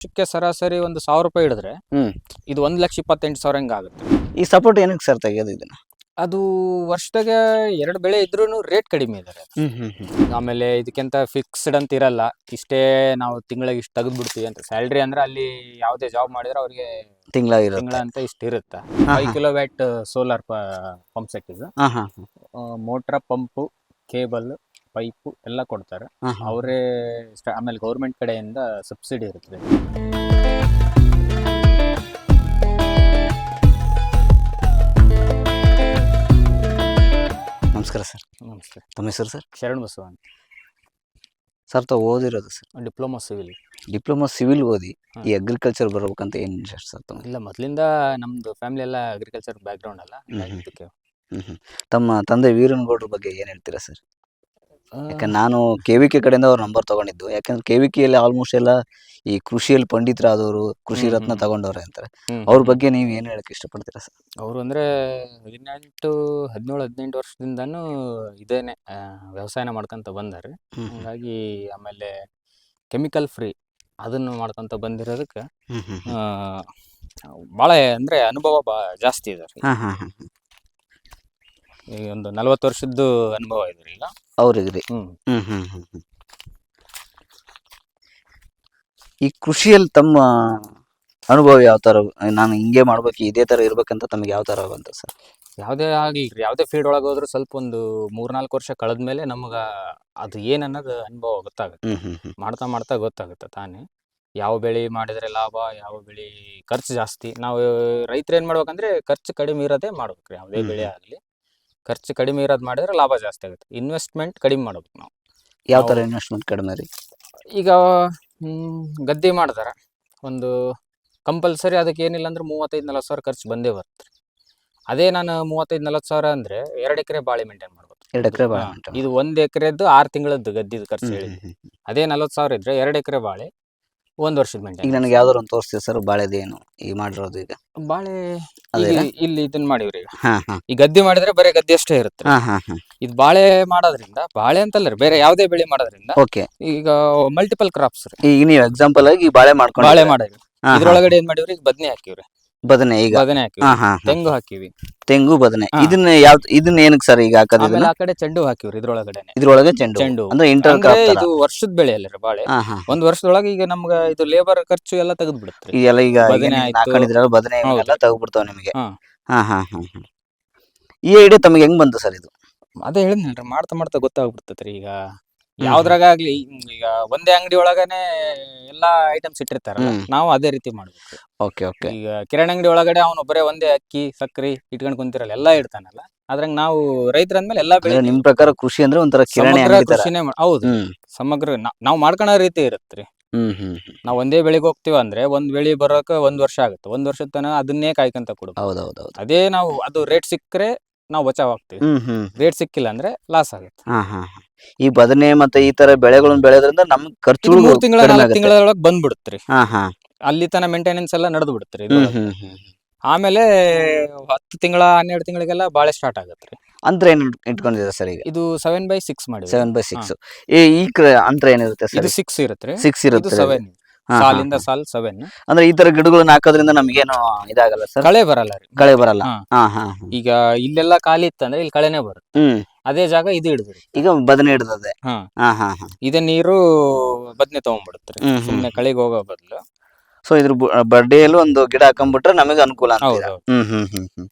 ವರ್ಷಕ್ಕೆ ಸರಾಸರಿ ಒಂದು ಸಾವಿರ ರೂಪಾಯಿ ಹಿಡಿದ್ರೆ ಹ್ಮ್. ಇದು ಒಂದ್ ಲಕ್ಷ ಇಪ್ಪತ್ತೆಂಟು ಸಾವಿರ ಹಂಗ ಆಗುತ್ತೆ? ಈ ಸಪೋರ್ಟ್ ಏನಕ್ಕೆ ಸರ್ ತೆಗಿಯೋದು ಇದನ್ನ? ಅದು ವರ್ಷದಾಗ ಎರಡು ಬೆಳೆ ಇದ್ರೂ ರೇಟ್ ಕಡಿಮೆ ಇದಾರೆ ಆಮೇಲೆ ಇದಕ್ಕಿಂತ ಫಿಕ್ಸ್ಡ್ ಅಂತ ಇರಲ್ಲ. ಇಷ್ಟೇ ನಾವು ತಿಂಗಳಿಗೆ ಇಷ್ಟು ತೆಗೆದು ಬಿಡ್ತೀವಿ ಅಂತ. ಸ್ಯಾಲ್ರಿ ಅಂದ್ರೆ ಅಲ್ಲಿ ಯಾವುದೇ ಜಾಬ್ ಮಾಡಿದ್ರೆ ಅವ್ರಿಗೆ ತಿಂಗಳ ತಿಂಗಳ ಅಂತ ಇಷ್ಟು ಇರುತ್ತೆ. Five. Kilowatt solar pump set ಇದು. ಮೋಟ್ರ ಪಂಪು ಕೇಬಲ್ ಪೈಪು ಎಲ್ಲ ಕೊಡ್ತಾರೆ. ಹಾ ಹಾ ಅವರೇ ಆಮೇಲೆ ಗೌರ್ಮೆಂಟ್ ಕಡೆಯಿಂದ ಸಬ್ಸಿಡಿ ಇರುತ್ತೆ ನಮಸ್ಕಾರ ಸರ್. ನಮಸ್ತೆ. ತಮ್ಮ ಹೆಸರು ಸರ್? ಶರಣ್ ಬಸವ ಅಂತ ಸರ್ ತಾವು ಓದಿರೋದು sir? Diploma civil. Diploma civil ಓದಿ ಹಾ. ಈ ಅಗ್ರಿಕಲ್ಚರ್ ಬರ್ಬೇಕಂತ ಏನು ಇಂಟ್ರೆಸ್ಟ್ ಸರ್ ತಮ್ಮ ಇಲ್ಲ ಮೊದಲಿಂದ ನಮ್ದು ಫ್ಯಾಮಿಲಿ ಎಲ್ಲ ಅಗ್ರಿಕಲ್ಚರ್ ಬ್ಯಾಕ್ಗ್ರೌಂಡ್ ಅಲ್ಲ ಹ್ಞೂ. ಇದಕ್ಕೆ. ತಮ್ಮ ತಂದೆ ವೀರನಗೌಡ್ರ ಬಗ್ಗೆ ಏನು ಹೇಳ್ತೀರಾ ಸರ್? ಯಾಕಂದ್ರೆ ನಾನು ಕೆ ವಿ ಕೆ ಕಡೆಯಿಂದ ಅವ್ರ ನಂಬರ್ ತಗೊಂಡಿದ್ದು. ಯಾಕಂದ್ರೆ ಕೆ ವಿ ಕೆಯಲ್ಲಿ ಆಲ್ಮೋಸ್ಟ್ ಎಲ್ಲ ಈ ಕೃಷಿಯಲ್ಲಿ ಪಂಡಿತರಾದವರು ಕೃಷಿ ರತ್ನ. ತಗೊಂಡವ್ರೆ ಅಂತಾರೆ. ಅವ್ರ ಬಗ್ಗೆ ನೀವು ಏನು ಹೇಳಕ್ ಇಷ್ಟಪಡ್ತೀರಾ ಸರ್? ಅವರು ಅಂದ್ರೆ ಹದಿನೆಂಟು ಹದಿನೇಳು ಹದಿನೆಂಟು ವರ್ಷದಿಂದಾನು ಇದೇನೆ ವ್ಯವಸಾಯನ ಮಾಡ್ಕೊಂತ ಬಂದಾರೆ. ಹಾಗಾಗಿ ಆಮೇಲೆ ಕೆಮಿಕಲ್ ಫ್ರೀ ಅದನ್ನು ಮಾಡ್ಕೊಂತ ಬಂದಿರೋದಕ್ಕೆ. ಭಾಳ ಅಂದ್ರೆ ಅನುಭವ ಬಾ ಜಾಸ್ತಿ ಇದೆ ರೀ. ಹಾ ಹಾ ಹಾ ಈ ಒಂದು ನಲವತ್ತು ವರ್ಷದ್ದು ಅನುಭವ ಇದ್ರಿ ಈಗ ಅವ್ರಿಗೆ ರೀ ಹ್ಮ್. ಹ್ಮ್ ಹ್ಮ್ ಹ್ಮ್ ಹ್ಮ್. ಈ ಕೃಷಿಯಲ್ಲಿ ತಮ್ಮ ಅನುಭವ ಯಾವ ತರ ನಾನು ಹಿಂಗೆ ಮಾಡ್ಬೇಕು ಇದೇ ತರ ಇರ್ಬೇಕಂತ ತಮಗೆ ಯಾವ ತರ ಬಂತ ಸರ್? ಯಾವುದೇ ಆಗಲಿ ಯಾವುದೇ ಫೀಲ್ಡ್ ಒಳಗೆ ಹೋದ್ರೂ ಸ್ವಲ್ಪ ಒಂದು ಮೂರ್ನಾಲ್ಕು ವರ್ಷ ಕಳೆದ್ಮೇಲೆ ನಮಗ ಅದು ಏನ್ ಅನ್ನೋದು ಅನುಭವ ಗೊತ್ತಾಗುತ್ತೆ. ಹ್ಮ್ ಹ್ಮ್ ಹ್ಮ್. ಮಾಡ್ತಾ ಮಾಡ್ತಾ ಗೊತ್ತಾಗುತ್ತೆ ತಾನೇ. ಯಾವ ಬೆಳೆ ಮಾಡಿದ್ರೆ ಲಾಭ ಯಾವ ಬೆಳೆ ಖರ್ಚು ಜಾಸ್ತಿ. ನಾವು ರೈತರು ಏನ್ ಮಾಡ್ಬೇಕಂದ್ರೆ ಖರ್ಚು ಕಡಿಮೆ ಇರೋದೇ ಮಾಡ್ಬೇಕ್ರಿ ಯಾವುದೇ ಹ್ಮ್. ಬೆಳೆ ಆಗಲಿ. ಖರ್ಚು ಕಡಿಮೆ ಇರೋದು ಮಾಡಿದ್ರೆ ಲಾಭ ಜಾಸ್ತಿ ಆಗುತ್ತೆ. ಇನ್ವೆಸ್ಟ್ಮೆಂಟ್ ಕಡಿಮೆ ಮಾಡ್ಬೇಕು ನಾವು. ಯಾವ ತರ ನಾವು- ಇನ್ವೆಸ್ಟ್ಮೆಂಟ್ ಕಡಿಮೆ ರೀ? ಈಗ ಗದ್ದೆ ಮಾಡ್ದಾರ. ಒಂದು ಕಂಪಲ್ಸರಿ ಅದಕ್ಕೆ ಏನಿಲ್ಲ ಅಂದ್ರೆ ಮೂವತ್ತೈದು ನಲ್ವತ್ತು ಸಾವಿರ ಖರ್ಚು ಬಂದೇ ಬರುತ್ತೆ ಅದೇ ನಾನು ಮೂವತ್ತೈದು ನಲ್ವತ್ತು ಸಾವಿರ ಅಂದ್ರೆ ಎರಡು ಎಕರೆ ಬಾಳೆ ಮೇಂಟೈನ್ ಮಾಡ್ಬೋದು. ಎರಡು ಎಕರೆ ಬಾಳೆ ಇದು ಒಂದು ಎಕರೆದ್ದು ಆರು ತಿಂಗಳದ್ದು ಗದ್ದಿದ್ದು ಖರ್ಚು ಹೇಳಿ ಹೇಳಿದ್ವಿ. ಅದೇ ನಲ್ವತ್ತು ಸಾವಿರ ಇದ್ರೆ ಎರಡು ಎಕರೆ ಬಾಳೆ ಒಂದ್ ವರ್ಷದ ಈಗ ಮೇಂಟೈನ್ ನನಗೆ ಯಾವ್ದಾರು ಒಂದು ತೋರಿಸ್ತೀವಿ ಸರ್ ಬಾಳೆದೇನು ಈಗ ಮಾಡಿರೋದು ಈಗ? ಬಾಳೆ ಅದೇನಾ? ಈಗ ಇಲ್ಲಿ ಇದನ್ನ ಮಾಡಿವ್ರಿ ಈಗ. ಹಾ ಹಾ. ಈ ಗದ್ದೆ ಮಾಡಿದ್ರೆ ಬರೀ ಗದ್ದೆ ಅಷ್ಟೇ ಇರುತ್ತೆ. ಹಾ ಹಾ ಹಾ. ಇದು ಬಾಳೆ ಮಾಡೋದ್ರಿಂದ ಬಾಳೆ ಅಂತಲ್ಲ ರೀ ಬೇರೆ ಯಾವುದೇ ಬೆಳೆ ಮಾಡೋದ್ರಿಂದ ಓಕೆ. ಈಗ ಮಲ್ಟಿಪಲ್ ಕ್ರಾಪ್ಸ್ ರೀ. ಈಗ ನೀವು ಎಕ್ಸಾಂಪಲ್ ಆಗಿ ಈ ಬಾಳೆ ಮಾಡ್ಕೊಂಡು ಬಾಳೆ ಮಾಡಿದ್ರಿ ಇದ್ರೊಳಗಡೆ ಏನ್ ಮಾಡಿವ್ರಿ? ಈಗ ಬದನೆ ಹಾಕಿವ್ರಿ. ಬದನೆ ಈಗ ಬದನೆ ಹಾಕಿವಿ ಹಾ ಹಾ ಹಾ. ತೆಂಗು ಹಾಕಿವಿ ತೆಂಗು ಬದನೆ ಹಾ. ಇದನ್ನ ಯಾವ ಇದನ್ನ ಏನಕ್ಕೆ ಸರ್ ಈಗ ಹಾಕೋದು ಆಮೇಲೆ ಆ ಕಡೆ ಚೆಂಡು ಹಾಕಿವ್ರಿ ಇದ್ರೊಳಗಡೆ ಇದ್ರೊಳಗೆ ಚೆಂಡು ಹೂ. ಚೆಂಡು ಹೂ. ಅಂದ್ರೆ ಇಂಟರ್ ಅಂದ್ರೆ ಕ್ರಾಪ್ ತರ ಇದು ವರ್ಷದ ಬೆಳೆ ಅಲ್ಲ ರೀ ಬಾಳೆ ಹಾ ಹಾ ಒಂದ್ ವರ್ಷದೊಳಗೆ ಈಗ ನಮ್ಗ ಇದು ಲೇಬರ್ ಖರ್ಚು ಎಲ್ಲ ತೆಗೆದು ಬಿಡುತ್ತೆ ಈಗೆಲ್ಲ ಈಗ ಬದನೆ ಆಯ್ತು. ಹಾಕೊಂಡಿದ್ರಲ್ಲ ಬದನೆ ಹೌದು. ಎಲ್ಲ ತಗೋಬಿಡ್ತಾವ ನಿಮಗೆ ಹಾ. ಹಾ ಹಾ ಹಾ ಹಾ ಈ ಐಡಿಯಾ ತಮಗೆ ಹೆಂಗ್ ಬಂತು ಸರ್ ಇದು ಅದೇ ಹೇಳಿದ್ನಲ್ರಿ ಮಾಡ್ತಾ ಮಾಡ್ತಾ ಗೊತ್ತಾಗ್ಬಿಡ್ತೈತ್ರಿ ಈಗ ಯಾವ್ದ್ರಾಗ್ಲಿ ಈಗ ಒಂದೇ ಅಂಗಡಿ ಒಳಗನೆ ಎಲ್ಲಾ ಐಟಮ್ಸ್ ಇಟ್ಟಿರ್ತಾರ ಹ್ಮ್. ನಾವು ಅದೇ ರೀತಿ ಮಾಡ್ಬೇಕು. Okay okay. ಈಗ ಕಿರಾಣಿ ಅಂಗಡಿ ಒಳಗಡೆ ಅವನು ಬರೇ ಒಂದೇ ಅಕ್ಕಿ ಸಕ್ರಿ ಇಟ್ಕೊಂಡ್ ಕುಂತಿರಲ್ಲ ಎಲ್ಲಾ ಇಡ್ತಾನಲ್ಲ ಅದ್ರಂಗ ನಾವು ರೈತರ ಅಂದ್ಮೇಲೆ ಎಲ್ಲಾ ಬೆಳೆ ಅಂದ್ರೆ ನಿಮ್ ಪ್ರಕಾರ ಕೃಷಿ ಅಂದ್ರೆ ಒಂಥರ ಕಿರಾಣಿ ಸಮಗ್ರ ಅಂಗಡಿ ತರ. ಕೃಷಿನೇ ಹೌದು ಹ್ಮ್. ಸಮಗ್ರ ನಾವು ನಾವ್ ಮಾಡ್ಕೊಳೋ ರೀತಿ ಇರುತ್ತೆ ಹ್ಮ್ ಹ್ಮ್ ಹ್ಮ್. ನಾವ್ ಒಂದೇ ಬೆಳೆಗೆ ಹೋಗ್ತೀವಿ ಅಂದ್ರೆ ಒಂದ್ ಬೆಳಿ ಬರೋಕೆ ಒಂದ್ ವರ್ಷ ಆಗುತ್ತೆ ಒಂದ್ ವರ್ಷದ ತನಕ ಅದನ್ನೇ ಕಾಯ್ಕೊಂತ ಕೊಡ್ಬೋದು ಅದೇ ನಾವು ಅದು ರೇಟ್ ಸಿಕ್ಕರೆ ನಾವು ಬಚಾವ್ ಆಗ್ತೀವಿ. ಹ್ಮ್ ಹ್ಮ್ ರೇಟ್ ಸಿಕ್ಕಿಲ್ಲ ಅಂದ್ರೆ ಲಾಸ್ ಆಗುತ್ತೆ. ಹಾ ಹಾ ಹಾ. ಈ ಬದನೆ ಮತ್ತೆ ಈ ತರ ಬೆಳೆಗಳನ್ನ ಬೆಳೆಯೋದ್ರಿಂದ ನಮ್ ಖರ್ಚು ಮೂರ್ ತಿಂಗಳ ನಾಲ್ಕು ತಿಂಗಳೊಳಗೆ ಬಂದ್ಬಿಡುತ್ತೆ ಹಾ ಹಾ. ಅಲ್ಲಿ ತನ ಮೇಂಟೆನೆನ್ಸ್ ಎಲ್ಲ ನಡೆದು ಬಿಡುತ್ತೆ ಹ್ಮ್ ಹ್ಮ್ ಹ್ಮ್ ಆಮೇಲೆ ಹತ್ತು ತಿಂಗಳ ಹನ್ನೆರಡು ತಿಂಗಳಿಗೆಲ್ಲ ಬಾಳೆ ಸ್ಟಾರ್ಟ್ ಆಗುತ್ತೆ ರೀ. ಅಂತರ ಏನ್ ಇಟ್- ಇಟ್ಕೊಂಡಿದೆ ಸರ್ ಈಗ? ಇದು ಸೆವೆನ್ ಬೈ ಸಿಕ್ಸ್ ಮಾಡಿ ಸೆವೆನ್ ಬೈ ಸಿಕ್ಸ್ ಈ ಈ ಕ್ರ- ಅಂತರ ಏನಿರುತ್ತೆ ಸರ್ ಇದು ಸಿಕ್ಸ್ ಇರುತ್ತೆ ಸಿಕ್ಸ್ ಇದು ಇರುತ್ತೆ. ಸೆವೆನ್ ಸಾಲಿಂದ. ಸಾಲ್ ಸೆವೆನ್ ಅಂದ್ರೆ ಈ ತರ ಗಿಡಗಳನ್ನ ಹಾಕೋದ್ರಿಂದ ನಮ್ಗೇನು ಇದಾಗಲ್ಲ ಸರ್? ಕಳೆ ಬರಲ್ಲ ರೀ. ಕಳೆ ಬರಲ್ಲ. ಹಾ. ಹಾ ಹಾ ಹಾ. ಈಗ ಇಲ್ಲೆಲ್ಲ ಖಾಲಿ ಇತ್ತಂದ್ರೆ ಇಲ್ಲಿ ಕಳೆನೇ ಬರುತ್ತೆ. ಹ್ಮ್. ಅದೇ ಜಾಗ ಇದು ಹಿಡಿದ್ರಿ ಈಗ ಬದನೆ ಹಿಡ್ದದೆ. ಹಾ. ಹಾ ಹಾ ಹಾ. ಇದೇ ನೀರು ಬದನೆ ತಗೊಂಡ್ಬಿಡುತ್ತೆ ಹ್ಮ್, ಹ್ಮ್. ಸುಮ್ನೆ ಕಳೆಗೆ ಹೋಗೋ ಬದಲು. ಸೊ ಇದ್ರ ಬರ್ಡೇಯಲ್ಲೂ ಒಂದು ಗಿಡ ಹಾಕೊಂಡ್ಬಿಟ್ರೆ ನಮಗೆ ಅನುಕೂಲ ಅಂತ ಹೌದು ಹ್ಮ್ ಹ್ಮ್ ಹ್ಮ್ ಹ್ಮ್.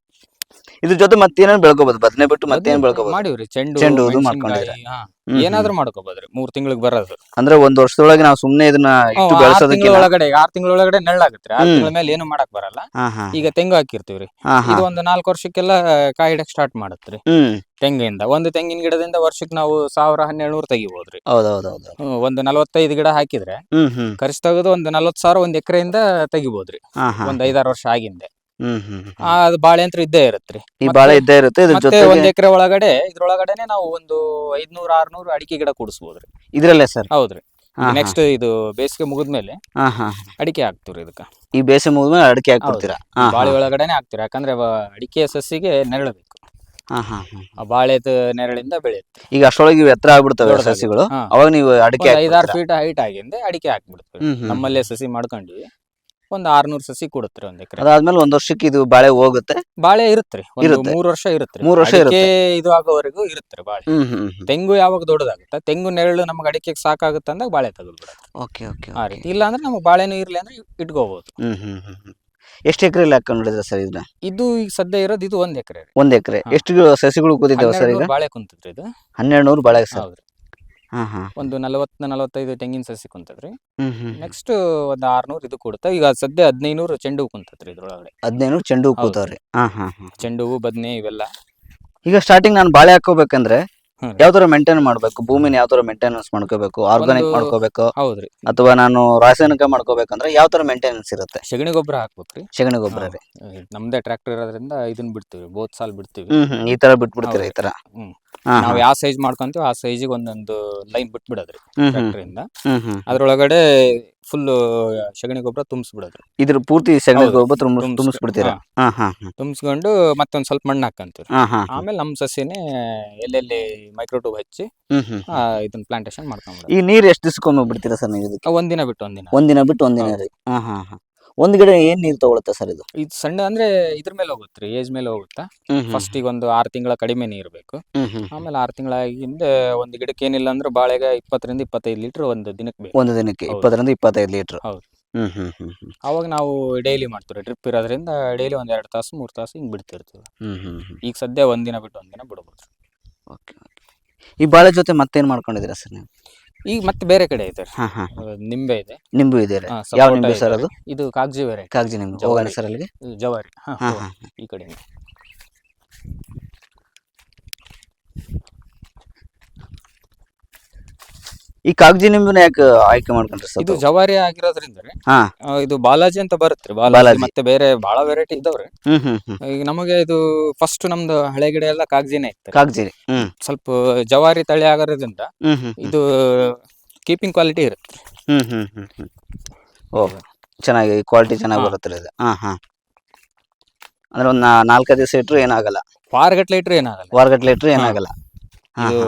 ಇದ್ರ ಜೊತೆ ಮತ್ತೇನೇನು ಬೆಳ್ಕೋಬಹುದು ಬದನೆ ಬಿಟ್ಟು ಮತ್ತೇನ್ ಬೆಳ್ಕೋಬಹುದು ಮಾಡಿವ್ರಿ ಚೆಂಡು ಚೆಂಡು ಹೂದು ಮಾಡ್ಕೊಂಡಿದ್ರೆ. ಮಾಡ್ಕೊಂಡಿದ್ದೀರಾ? ಹಾ. ಹ್ಮ್, ಏನಾದ್ರೂ ಮಾಡ್ಕೋಬೋದ್ರಿ ಮೂರ್ ತಿಂಗಳಿಗೆ ಬರೋದು. ಅಂದ್ರೆ ಒಂದ್ ವರ್ಷದೊಳಗೆ ನಾವು ಸುಮ್ನೆ ಇದನ್ನ ಇಟ್ಟು ಆರ್ ತಿಂಗಳ ಬೆಳೆಸೋದಕ್ಕಿಂತ ಒಳಗಡೆ ಆರ್ ತಿಂಗಳ ಒಳಗಡೆ ನೆಳ್ಳಾಗತ್ರಿ ಆರ್ ಹ್ಮ್. ತಿಂಗಳ ಮೇಲೆ ಏನು ಮಾಡಕ್ ಬರಲ್ಲ. ಹಾ ಹಾ. ಈಗ ತೆಂಗು ಹಾಕಿರ್ತೀವ್ರಿ. ಹಾ ಹಾ. ಇದು ಒಂದು ನಾಲ್ಕು ವರ್ಷಕ್ಕೆಲ್ಲ ಕಾಯಿ ಇಡಕ್ ಸ್ಟಾರ್ಟ್ ಮಾಡತ್ರಿ. ಹ್ಮ್. ತೆಂಗಿಂದ. ಒಂದು ತೆಂಗಿನ ಗಿಡದಿಂದ ವರ್ಷಕ್ಕೆ ನಾವು ಸಾವಿರ ಹನ್ನೆರಡು ನೂರು ತೆಗಿಬೋದ್ರಿ. ಹೌದೌದೌದು. ಹ್ಮ್, ಒಂದು ನಲವತ್ತೈದು ಗಿಡ ಹಾಕಿದ್ರೆ ಹ್ಮ್ ಹ್ಮ್. ಖರ್ಚು ತೆಗೆದು ಒಂದು ನಲವತ್ತು ಸಾವಿರ ಒಂದ್ ಎಕರೆಯಿಂದ ತೆಗಿಬೋದ್ರಿ. ಹಾ ಹಾ. ಒಂದ್ ಐದಾರು ವರ್ಷ ಆಗಿಂದೆ. ಹ್ಮ್ ಹ್ಮ್ ಹ್ಮ್. ಆ, ಅದು ಬಾಳೆ ಅಂತ ಇದ್ದೇ ಇರುತ್ತೆ ಈ ಬಾಳೆ ಇದ್ದೇ ಇರುತ್ತೆ ಇದ್ರ ಮತ್ತೆ ಜೊತೆಗೆ ಒಂದ್ ಎಕರೆ ಒಳಗಡೆ ಇದ್ರೊಳಗಡೆನೆ ನಾವು ಒಂದು ಐದ್ನೂರ್ ಆರ್ನೂರು ಅಡಿಕೆ ಗಿಡ ಕೂಡಿಸ್ಬೋದ್ರಿ. ಇದ್ರಲ್ಲೇ ಸರ್ ಹೌದ್ರಿ. ಹಾ. ನೆಕ್ಸ್ಟ್ ಇದು ಬೇಸಿಗೆ ಮುಗಿದ್ಮೇಲೆ ಹಾ ಹಾ ಅಡಿಕೆ ಹಾಕ್ತಿವ್ರಿ ಇದಕ್ಕ. ಈ ಬೇಸಿಗೆ ಮುಗಿದ್ಮೇಲೆ ಅಡಿಕೆ ಹಾಕ್ಬಿಡ್ತೀರಾ? ಹಾ ಬಾಳೆ ಒಳಗಡೆನೆ ಹಾಕ್ತಿವಿ ಯಾಕಂದ್ರೆ ಅವ ಅಡಿಕೆ ಸಸಿಗೆ ನೆರಳು ಬೇಕು ಹಾ ಹಾ ಹಾ ಆ ಬಾಳೆದ ನೆರಳಿಂದ ಬೆಳೆಯುತ್ತೆ. ಈಗ ಅಷ್ಟೊಳಗೆ ಇವು ಎತ್ತರ ಆಗ್ಬಿಡ್ತವೆ ದೊಡ್ಡದಾಗುತ್ತೆ. ಸಸಿಗಳು. ಹಾ. ಅವಾಗ ನೀವು ಅಡಿಕೆ ಒಂದು ಐದಾರು ಹಾಕ್ಬಿಡ್ತೀರಾ? ಫೀಟ್ ಹೈಟ್ ಆಗಿಂದ ಅಡಿಕೆ ಹಾಕ್ಬಿಡ್ತೀವಿ. ಹ್ಮ್ ಹ್ಮ್. ನಮ್ಮಲ್ಲೇ ಸಸಿ ಮಾಡ್ಕೊಂಡ್ವಿ. ಒಂದು ಆರ್ನೂರು ಸಸಿ ಕೊಡುತ್ತೆ ಒಂದ್ ಎಕರೆ. ಅದಾದ್ಮೇಲೆ ಒಂದ್ ವರ್ಷಕ್ಕೆ ಇದು ಬಾಳೆ ಹೋಗುತ್ತೆ. ಬಾಳೆ ಇರುತ್ತೆ ಒಂದು ಇರುತ್ತೆ. ಮೂರು ವರ್ಷ ಇರುತ್ತೆ ಮೂರ್ ವರ್ಷ ಅಡಿಕೆ ಇದು ಆಗೋವರೆಗೂ ಇರುತ್ತೆ ಬಾಳೆ. ಹ್ಮ್ ತೆಂಗು ಯಾವಾಗ ದೊಡ್ಡದಾಗುತ್ತೆ? ತೆಂಗು ನೆರಳು ನಮ್ಗೆ ಅಡಿಕೆಗೆ ಸಾಕಾಗುತ್ತೆ ಅಂದಾಗ ಬಾಳೆ ತಗೊಳ್ಬಿಡ ಓಕೆ ಓಕೆ ಆ ರೀತಿ. ಇಲ್ಲ ಅಂದ್ರೆ ನಮ್ಗೆ ಬಾಳೆನೂ ಇರ್ಲಿ ಅಂದ್ರೆ ಇಟ್ಕೋಬಹುದು ಹ್ಮ್ ಹ್ಮ್ ಹ್ಮ್ ಹ್ಮ್. ಎಷ್ಟು ಎಕರೆಲಿ ಹಾಕೊಂಡಿದ್ರೆ ಸರ್ ಇದನ್ನ ಇದು ಈಗ ಸದ್ಯ ಇರೋದು ಇದು ಒಂದ್ ಎಕರೆ ಒಂದ್ ಎಕರೆ. ಹಾ. ಎಷ್ಟು ಸಸಿಗಳು ಕೂತಿದ್ದಾವೆ ಸರ್ ಈಗ? ಬಾಳೆ ಕುಂತದ್ರಿ ಇದು. ಹನ್ನೆರಡು ನೂರು ಬಾಳೆ ಸರ್. ಹೌದ್ರಿ. ಒಂದು ನಲವತ್ತ ನಲವತ್ತೈದು ತೆಂಗಿನ ಸಸಿ ಕುಂತದ್ರಿ. ನೆಕ್ಸ್ಟ್ ಒಂದ್ ಆರ್ನೂರ್ ಇದು ಕೊಡುತ್ತ. ಈಗ ಸದ್ಯ ಹದಿನೈನೂರು ಚೆಂಡು ಹೂ ಕುಂತದ್ರಿ ಇದ್ರೊಳಗಡೆ. ಹದಿನೈದು ಚೆಂಡು ಹೂ ಕೂತಾವ್ರಿ. ಹಾ ಹಾ ಚೆಂಡು ಹೂ ಬದ್ನೆ ಇವೆಲ್ಲ. ಈಗ ಸ್ಟಾರ್ಟಿಂಗ್ ನಾನು ಬಾಳೆ ಹಾಕೋಬೇಕಂದ್ರೆ. ಯಾವ ತರ ಮೇಂಟೈನ್ ಮಾಡ್ಬೇಕು ಭೂಮಿನ ಯಾವ ತರ ಮೇಂಟೆನೆನ್ಸ್ ಮಾಡ್ಕೋಬೇಕು ಆರ್ಗಾನಿಕ್ ಮಾಡ್ಕೋಬೇಕು ಹೌದ್ರಿ. ಅಥವಾ ನಾನು ರಾಸಾಯನಿಕ ಮಾಡ್ಕೋಬೇಕಂದ್ರೆ ಯಾವ ತರ ಮೇಂಟೆನೆನ್ಸ್ ಇರುತ್ತೆ? ಸಗಣಿ ಗೊಬ್ಬರ ಹಾಕ್ಬೇಕ್ರಿ. ಸೆಗಣಿ ಗೊಬ್ಬರ. ರೀ. ನಮ್ದೇ ಟ್ರ್ಯಾಕ್ಟರ್ ಇರೋದ್ರಿಂದ ಇದನ್ನ ಬಿಡ್ತೀವಿ ಬೋತ್ ಸಾಲ್ ಬಿಡ್ತೀವಿ. ಈ ತರ ಬಿಟ್ಬಿಡ್ತೀರಿ ಈ ತರ? ನಾವ್ ಯಾವ ಸೈಜ್ ಮಾಡ್ಕೊಂತೀವಿ ಆ ಸೈಜಿಗೆ ಒಂದೊಂದು ಲೈನ್ ಬಿಟ್ಬಿಡೋದ್ರಿ ಟ್ರ್ಯಾಕ್ಟರ್ ಇಂದ. ಅದ್ರೊಳಗಡೆ ಫುಲ್ ಸಗಣಿ ಗೊಬ್ಬರ ತುಂಬಿಸ್ಬಿಡೋದು. ಇದ್ರ ಪೂರ್ತಿ ಸಗಣಿ ಹೌದು. ಗೊಬ್ಬರ ತುಂಬಿಸ್- ತುಂಬ್ಸ್- ತುಂಬಿಸ್ಬಿಡ್ತೀರಾ? ಹಾ. ಹಾ ಹಾ ತುಂಬಿಸ್ಕೊಂಡು ಮತ್ತೊಂದ್ ಸ್ವಲ್ಪ ಮಣ್ಣು ಹಾಕಂತೀವಿ ಹಾ ಹಾ ಆಮೇಲೆ ನಮ್ಮ ಸಸಿನೇ ಎಲ್ಲೆಲ್ಲಿ ಮೈಕ್ರೋಟ್ಯೂಬ್ ಹಚ್ಚಿ ಹ್ಮ್ ಹ್ಮ್ ಆ, ಇದನ್ನ ಪ್ಲಾಂಟೇಶನ್ ಮಾಡ್ಕೊಂಡ್ಬಿಡೋದು ಈ ನೀರ್ ಎಷ್ಟು ದಿವಸಕ್ಕೊಮ್ಮೆ ಬಿಡ್ತೀರಾ ಸರ್ ನೀವು ಇದಕ್ಕೆ? ಒಂದಿನ ಬಿಟ್ಟು ಒಂದಿನ. ಒಂದಿನ ಬಿಟ್ಟು ಒಂದಿನ ರೀ. ಹಾ ಹಾ ಹಾ. ಒಂದ್ ಗಿಡ ಏನ್ ನೀರ್ ತಗೊಳುತ್ತೆ ಸರ್ ಇದು? ಇದು ಸಣ್ಣ ಅಂದ್ರೆ ಇದ್ರ ಮೇಲೆ ಹೋಗುತ್ತೆ ಏಜ್ ಮೇಲೆ ಹೋಗುತ್ತಾ? ಫಸ್ಟ್ ಈಗ ಒಂದು ಆರು ತಿಂಗಳ ಕಡಿಮೆ ನೀರ್ ಬೇಕು. ಆಮೇಲೆ ಆರು ತಿಂಗಳಾಗಿಂದ ಒಂದು ಗಿಡಕ್ಕೆ ಏನಿಲ್ಲ ಅಂದ್ರೆ ಬಾಳೆಗೆ ಇಪ್ಪತ್ತರಿಂದ ಇಪ್ಪತ್ತೈದು ಲೀಟರ್ ಒಂದು ದಿನಕ್ಕೆ ಬೇಕು. ಒಂದು ದಿನಕ್ಕೆ ಹೌದು. ಇಪ್ಪತ್ತರಿಂದ ಇಪ್ಪತ್ತೈದು ಲೀಟರ್. ಹೌದು. ಹ್ಮ್ ಹ್ಮ್ ಹ್ಮ್ ಹ್ಮ್. ಅವಾಗ ನಾವು ಡೈಲಿ ಮಾಡ್ತೀವಿ ಟ್ರಿಪ್ ಇರೋದ್ರಿಂದ ಡೈಲಿ ಒಂದ್ ಎರಡು ತಾಸು ಮೂರು ತಾಸು ಹಿಂಗ್ ಬಿಡ್ತಿರ್ತೀವಿ ಹ್ಮ್ ಹ್ಮ್ ಹ್ಮ್. ಈಗ ಸದ್ಯ ಒಂದಿನ ಬಿಟ್ಟು ಒಂದಿನ ಬಿಡ್ಬೋದು. Okay okay. ಈ ಬಾಳೆ ಜೊತೆ ಮತ್ತೇನ್ ಮಾಡ್ಕೊಂಡಿದ್ದೀರಾ ಸರ್ ನೀವು? ಈಗ ಮತ್ತೆ ಬೇರೆ ಕಡೆ ಇದೆ. ಹಾ ಹಾ. ನಿಂಬೆ ಇದೆ. ನಿಂಬು ಇದೆ ಯಾವ ಸಪೋಟ ನಿಂಬೆ ಸರ್ ಇದೆ. ಅದು? ಇದು ಕಾಗಜಿ ಬೇರೆ ಕಾಗಜಿ ನಿಂಬು. ಜವಾರಿ. ಹೋಗೋಣ ಸರ್ ಅಲ್ಲಿಗೆ. ಜವಾರಿ. ಹಾ, ಹಾ ಹಾ ಈ ಕಡೆ ಈ ಕಾಗಜಿ ನಿಂಬುನ ಯಾಕೆ ಆಯ್ಕೆ ಮಾಡ್ಕೊಂಡ್ರಿ ಸರ್ ಇದು ಜವಾರಿ ಆಗಿರೋದ್ರಿಂದ ಹಾ. ಆ, ಇದು ಬಾಲಾಜಿ ಅಂತ ಬರುತ್ತೆ. ಬಾಲಾಜಿ ಬಾಲಾಜಿ. ಮತ್ತೆ ಬೇರೆ ಬಹಳ ವೆರೈಟಿ ಇದಾವ್ರಿ ಹ್ಮ್ ಹ್ಮ್ ಹ್ಮ್. ಈಗ ನಮಗೆ ಇದು ಫಸ್ಟ್ ನಮ್ದು ಹಳೆ ಗಿಡ ಎಲ್ಲ ಕಾಗಜಿನೇ ಇತ್ತು. ಕಾಗಜಿ ಹ್ಮ್. ಸ್ವಲ್ಪ ಜವಾರಿ ತಳಿ ಆಗೋದ್ರಿಂದ ಹ್ಮ್ ಹ್ಮ್ ಇದು ಕೀಪಿಂಗ್ ಕ್ವಾಲಿಟಿ ಇರುತ್ತೆ. ಹ್ಮ್ ಹ್ಮ್ ಹ್ಮ್ ಹ್ಮ್. ಓ ಚೆನ್ನಾಗಿ ಕ್ವಾಲಿಟಿ ಚೆನ್ನಾಗಿ ಹಾ. ಬರುತ್ತೆ ಇದು. ಹಾ ಹಾ. ಅಂದ್ರೆ ಒಂದ್ ನಾಲ್ಕೈದು ದಿವಸ ಇಟ್ರು ಏನಾಗಲ್ಲ. ವಾರಗಟ್ಲೆ ಇಟ್ರೆ ಏನಾಗಲ್ಲ. ವಾರಗಟ್ಲೆ ಇಟ್ರು ಏನಾಗಲ್ಲ. ಇದು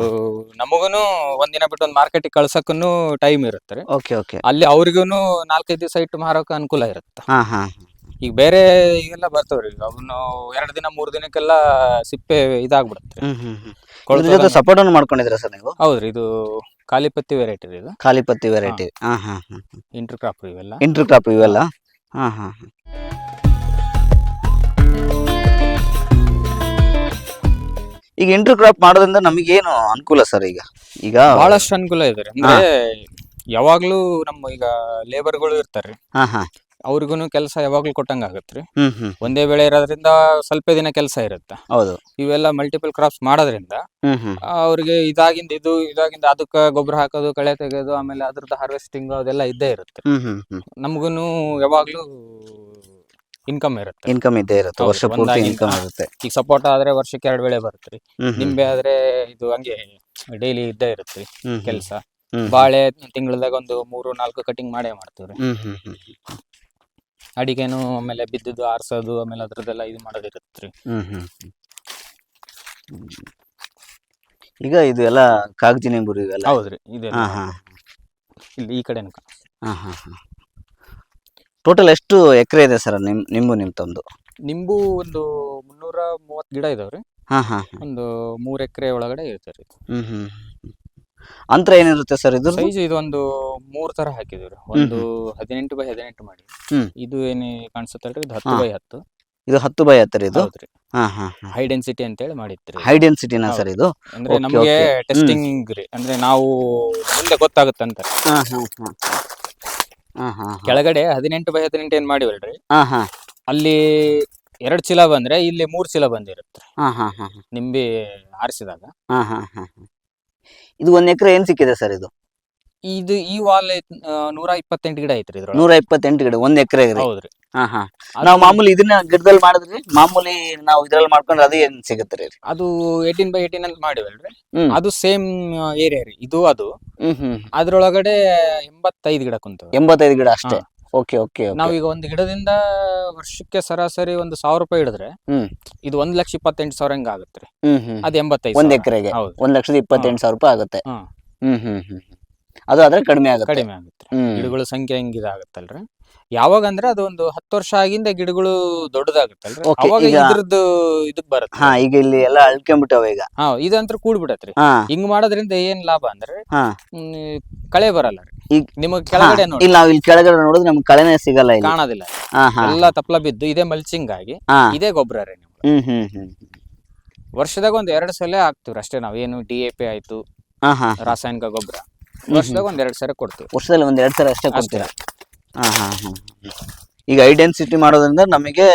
ನಮಗೂನು ಒಂದಿನ ಬಿಟ್ಟು ಒಂದು ಮಾರ್ಕೆಟ್ ಕಳ್ಸಕ್ಕೂ ಟೈಮ್ ಇರುತ್ತೆ ರೀ. ಓಕೆ ಓಕೆ ಅಲ್ಲಿ ಅವ್ರಿಗೂನು ನಾಲ್ಕೈದು ದಿವಸ ಇಟ್ಟು ಮಾರೋಕೆ ಅನುಕೂಲ ಇರುತ್ತೆ. ಹಾ ಹಾ ಈಗ ಬೇರೆ ಈಗೆಲ್ಲ ಬರ್ತಾವ್ರಿ ಈಗ ಅವನು ಎರಡು ದಿನ ಮೂರು ದಿನಕ್ಕೆಲ್ಲ ಸಿಪ್ಪೆ ಇದಾಗ್ಬಿಡುತ್ತೆ ಹ್ಮ್ ಹ್ಮ್ ಹ್ಮ್. ಇದ್ರ ಜೊತೆ ಹೋದಂಗೆ. ಸಪೋರ್ಟ್ ಅನ್ನು ಮಾಡ್ಕೊಂಡಿದ್ದೀರಾ ಸರ್ ನೀವು? ಹೌದ್ರಿ ಇದು ಕಾಲಿಪತ್ತಿ ವೆರೈಟಿ ರೀ ಇದು. ಖಾಲಿಪತ್ತಿ ವೆರೈಟಿ ಹಾ. ಹಾ ಹಾ ಇಂಟರ್ ಕ್ರಾಪ್ ಇವೆಲ್ಲ. ಇಂಟರ್ ಕ್ರಾಪ್ ಇವೆಲ್ಲ? ಹಾ ಹಾ ಹಾ. ಈಗ ಇಂಟರ್ ಕ್ರಾಪ್ ಮಾಡೋದ್ರಿಂದ ನಮಗೇನು ಅನುಕೂಲ ಸರ್ ಈಗ? ಈಗ ಬಹಳಷ್ಟು ಅನುಕೂಲ ಇದೆ ರೀ. ಅಂದ್ರೆ ಯಾವಾಗ್ಲೂ ನಮ್ಮ ಈಗ ಲೇಬರ್ಗಳು ಇರ್ತಾರ್ರಿ ಹಾ ಹಾ. ಅವ್ರಿಗೂ ಕೆಲಸ ಯಾವಾಗ್ಲೂ ಕೊಟ್ಟಂಗ ಆಗತ್ರಿ ಹ್ಮ್ ಹ್ಮ್. ಒಂದೇ ಬೆಳೆ ಇರೋದ್ರಿಂದ ಸ್ವಲ್ಪ ದಿನ ಕೆಲಸ ಇರುತ್ತೆ. ಹೌದು. ಇವೆಲ್ಲ ಮಲ್ಟಿಪಲ್ ಕ್ರಾಪ್ಸ್ ಮಾಡೋದ್ರಿಂದ ಹ್ಮ್ ಹ್ಮ್. ಅವ್ರಿಗೆ ಇದಾಗಿಂದ ಇದು ಇದಾಗಿಂದ ಅದಕ್ಕೆ ಗೊಬ್ಬರ ಹಾಕೋದು ಕಳೆ ತೆಗೆಯೋದು ಆಮೇಲೆ ಅದ್ರದ್ದು ಹಾರ್ವೆಸ್ಟಿಂಗ್ ಅದೆಲ್ಲ ಇದ್ದೇ ಇರುತ್ತೆ. ಹ್ಮ್ ಹ್ಮ್ ಹ್ಮ್. ನಮಗೂ ಯಾವಾಗ್ಲೂ ಇನ್ಕಮ್ ಇರುತ್ತೆ. ಇನ್ಕಮ್ ಇದ್ದೇ ಇರುತ್ತೆ. ಹೌದು, ವರ್ಷ ಪೂರ್ತಿ ಒಂದಾಗಿ- ಇನ್ಕಮ್ ಹಾ. ಇರುತ್ತೆ. ಈಗ ಸಪೋಟ ಆದ್ರೆ ವರ್ಷಕ್ಕೆ ಎರಡು ಬೆಳೆ ಬರುತ್ತೆ ಹ್ಮ್ ಹ್ಮ್. ನಿಂಬೆ ಆದ್ರೆ ಇದು ಹಂಗೆ ಡೈಲಿ ಇದ್ದೇ ಇರುತ್ತೆ ಹ್ಮ್ ಹ್ಮ್. ಕೆಲಸ. ಹ್ಮ್ ಬಾಳೆ ತಿಂಗಳದಾಗ ಒಂದು ಮೂರು ನಾಲ್ಕು ಕಟಿಂಗ್ ಮಾಡೇ ಮಾಡ್ತೀವ್ರಿ. ಹ್ಮ್ ಹ್ಮ್ ಹ್ಮ್. ಅಡಿಕೆನು ಆಮೇಲೆ ಬಿದ್ದದ್ದು ಆರ್ಸೋದು ಆಮೇಲೆ ಅದ್ರದ್ದೆಲ್ಲ ಇದು ಮಾಡೋದಿರುತ್ತೆ ಹ್ಮ್ ಹ್ಮ್ ಹ್ಮ್. ಹ್ಮ್. ಈಗ ಇದು ಎಲ್ಲ ಕಾಗಜಿ ನಿಂಬುರು ಇವೆಲ್ಲ? ಹೌದ್ರಿ ಇದೆ ಹಾ ಹಾ. ಇಲ್ಲಿ ಈ ಕಡೆನು ಹಾ ಹಾ ಹಾ. ಟೋಟಲ್ ಎಷ್ಟು ಎಕರೆ ಇದೆ ಸರ್ ನಿಮ್ ನಿಂಬು ನಿಮ್ ತಮ್ದು ನಿಂಬು ಒಂದು ಮುನ್ನೂರ ಮೂವತ್ತು ಗಿಡ ಇದಾವ್ರಿ. ಹಾ ಹಾ. ಒಂದು ಮೂರ್ ಎಕರೆ ಒಳಗಡೆ ಇರುತ್ತೆ ರೀ. ಹ್ಮ್ ಹ್ಮ್. ಅಂತರ ಏನಿರುತ್ತೆ ಸರ್ ಇದು ಸೈಜ್ ಇದು ಒಂದು ಮೂರ್ ತರ ಹಾಕಿದಿವ್ರಿ. ಒಂದು ಹದಿನೆಂಟು ಬೈ ಹದಿನೆಂಟು ಮಾಡಿ. ಹ್ಮ್. ಇದು ಏನೇ ಕಾಣಿಸುತ್ತಲ್ರಿ? ಇದು ಹತ್ತು ಹಾ. ಬೈ ಹತ್ತು. ಇದು ಹತ್ತು ಬೈ ಹತ್ತರ ಇದು? ಹೌದ್ರಿ. ಹಾ ಹಾ ಹಾ. ಡೆನ್ಸಿಟಿ ಅಂತ ಹೇಳಿ ಮಾಡಿತ್ರಿ. ಹೈ ಡೆನ್ಸಿಟಿನ ಸರ್ ಇದು? ಅಂದ್ರೆ Okay, ನಮಗೆ okay. ಟೆಸ್ಟಿಂಗ್ ರೀ. ಅಂದ್ರೆ ನಾವು ಮುಂದೆ ಗೊತ್ತಾಗುತ್ತೆ ಅಂತ ಹಾ ಹಾ ಹಾ. ಕೆಳಗಡೆ ಹದಿನೆಂಟು ಬೈ ಹದಿನೆಂಟು ಏನ್ ಮಾಡಿವಲ್ರಿ? ಹಾ ಹಾ. ಅಲ್ಲಿ ಎರಡ್ ಚೀಲ ಬಂದ್ರೆ ಇಲ್ಲಿ ಮೂರ್ ಚೀಲ ಬಂದಿರುತ್ತೆ. ನಿಂಬೆ ಆರಿಸಿದಾಗ. ಹಾ ಹಾ ಹಾ ಹಾ. ಇದು ಒಂದ್ ಎಕರೆ ಏನ್ ಸಿಕ್ಕಿದೆ ಸರ್ ಇದು? ಇದು ಈ ವಾಲ್ ನೂರ ಇಪ್ಪತ್ತೆಂಟು ಗಿಡ ಐತ್ರಿ ಇದ್ರೊಳಗೆ. ನೂರ ಇಪ್ಪತ್ತೆಂಟು ಗಿಡ ಒಂದ್ ಎಕರೆ ಹೌದ್ರಿ. ಹಾ ಹಾ. ನಾವು ಮಾಮೂಲಿ ಇದನ್ನ ಗಿಡದಲ್ಲಿ ಮಾಡಿದ್ರಿ ಮಾಮೂಲಿ ನಾವು ಇದ್ರಲ್ಲಿ ಮಾಡ್ಕೊಂಡ್ರೆ ಅದು ಏನ್ ಸಿಗುತ್ತೆ ರೀ? ಅದು ಏಟೀನ್ ಬೈ ಏಟೀನ್ ಅಂತ ಮಾಡಿವಲ್ರಿ. ಹ್ಮ್. ಅದು ಸೇಮ್ ಏರಿಯಾ ರೀ ಇದು ಅದು. ಹ್ಮ್ ಹ್ಮ್ ಅದ್ರೊಳಗಡೆ ಎಂಬತ್ತೈದು ಗಿಡ ಕುಂತು ಎಂಬತ್ತೈದು ಗಿಡ ಅಷ್ಟೇ? ಓಕೆ ಓಕೆ ನಾವೀಗ ಒಂದು ಗಿಡದಿಂದ ವರ್ಷಕ್ಕೆ ಸರಾಸರಿ ಒಂದು ಸಾವಿರ ರೂಪಾಯಿ ಹಿಡಿದ್ರೆ ಹ್ಮ್. ಇದು ಒಂದ್ ಲಕ್ಷ ಇಪ್ಪತ್ತೆಂಟು ಸಾವಿರ ಹಂಗ ಆಗುತ್ತೆ ಹ್ಮ್ ಹ್ಮ್. ಅದ್ ಎಂಬತ್ತೈದು ಒಂದ್ ಸಾವಿರ. ಎಕರೆಗೆ. ಹೌದು. ಒಂದ್ ಲಕ್ಷದ ಇಪ್ಪತ್ತೆಂಟು ಸಾವಿರ ರೂಪಾಯಿ ಆಗುತ್ತೆ. ಹ್ಮ್ ಹ್ಮ್ ಹ್ಮ್. ಅದು ಆದ್ರೆ ಕಡಿಮೆ ಆಗುತ್ತೆ. ಕಡಿಮೆ ಆಗುತ್ತೆ. ಹ್ಮ್. ಗಿಡಗಳ ಸಂಖ್ಯೆ ಹೆಂಗ್ ಇದಾಗತ್ತಲ್ರಿ? ಯಾವಾಗ ಅಂದ್ರೆ ಅದು ಒಂದು ಹತ್ತು ವರ್ಷ ಆಗಿಂದ ಗಿಡಗಳು ದೊಡ್ಡದಾಗುತ್ತಲ್ರಿ? Okay, ಅವಾಗ ಈಗ- ಇದ್ರದ್ದು ಇದಕ್ ಬರುತ್ತೆ. ಹಾ ಈಗ ಇಲ್ಲಿ ಎಲ್ಲ ಅಳ್ಕೊಂಡ್ಬಿಟ್ಟವ ಈಗ. ಹಾ ಇದಂತ್ರ ಕೂಡ್ಬಿಡತ್ರಿ. ಹಾ. ಹಿಂಗ್ ಮಾಡೋದ್ರಿಂದ ಏನ್ ಲಾಭ ಅಂದ್ರೆ ಹಾ. ಹ್ಮ್, ಕಳೆ ಬರಲ್ಲ ರೀ. ಈಗ- ನಿಮಗ್ ಕೆಳಗಡೆ ನೋಡಿ ಇಲ್ಲಿ ನಾವು ಇಲ್ಲಿ ಕೆಳಗಡೆ ನೋಡಿದ್ರೆ ನಮ್ಗೆ ಕಳೆನೇ ಸಿಗಲ್ಲ ಇಲ್ಲಿ. ಕಾಣೋದಿಲ್ಲ ಹಾ ಹಾ. ಎಲ್ಲ ತಪ್ಪಲ ಬಿದ್ದು ಇದೇ ಮಲ್ಚಿಂಗ್ ಆಗಿ ಹಾ. ಇದೇ ಗೊಬ್ಬರ ರೀ ನಿಮ್ಗೆ ಹ್ಮ್ ಹ್ಮ್ ಹ್ಮ್. ವರ್ಷದಾಗ ಒಂದ್ ಎರಡ್ ಸಲ ಹಾಕ್ತಿವ್ರಿ ಅಷ್ಟೇ ನಾವೇನು ಡಿ ಎ ಪಿ ಆಯ್ತು ಹಾ ಹಾ. ರಾಸಾಯನಿಕ ಗೊಬ್ಬರ. ವರ್ಷದಾಗ ಒಂದ್ ಎರಡ್ ಸಾವಿರ ಕೊಡ್ತೀವಿ. ವರ್ಷದಲ್ಲಿ ಒಂದ್ ಎರಡ್ ಸಲ ಅಷ್ಟೇ. ಕೊಡ್ತೀರಾ? ಹಾ ಹಾ ಹಾ ಈಗ ಐಡೆನ್ಸಿಟಿ ಮಾಡೋದ್ರಿಂದ ನಮಗೆ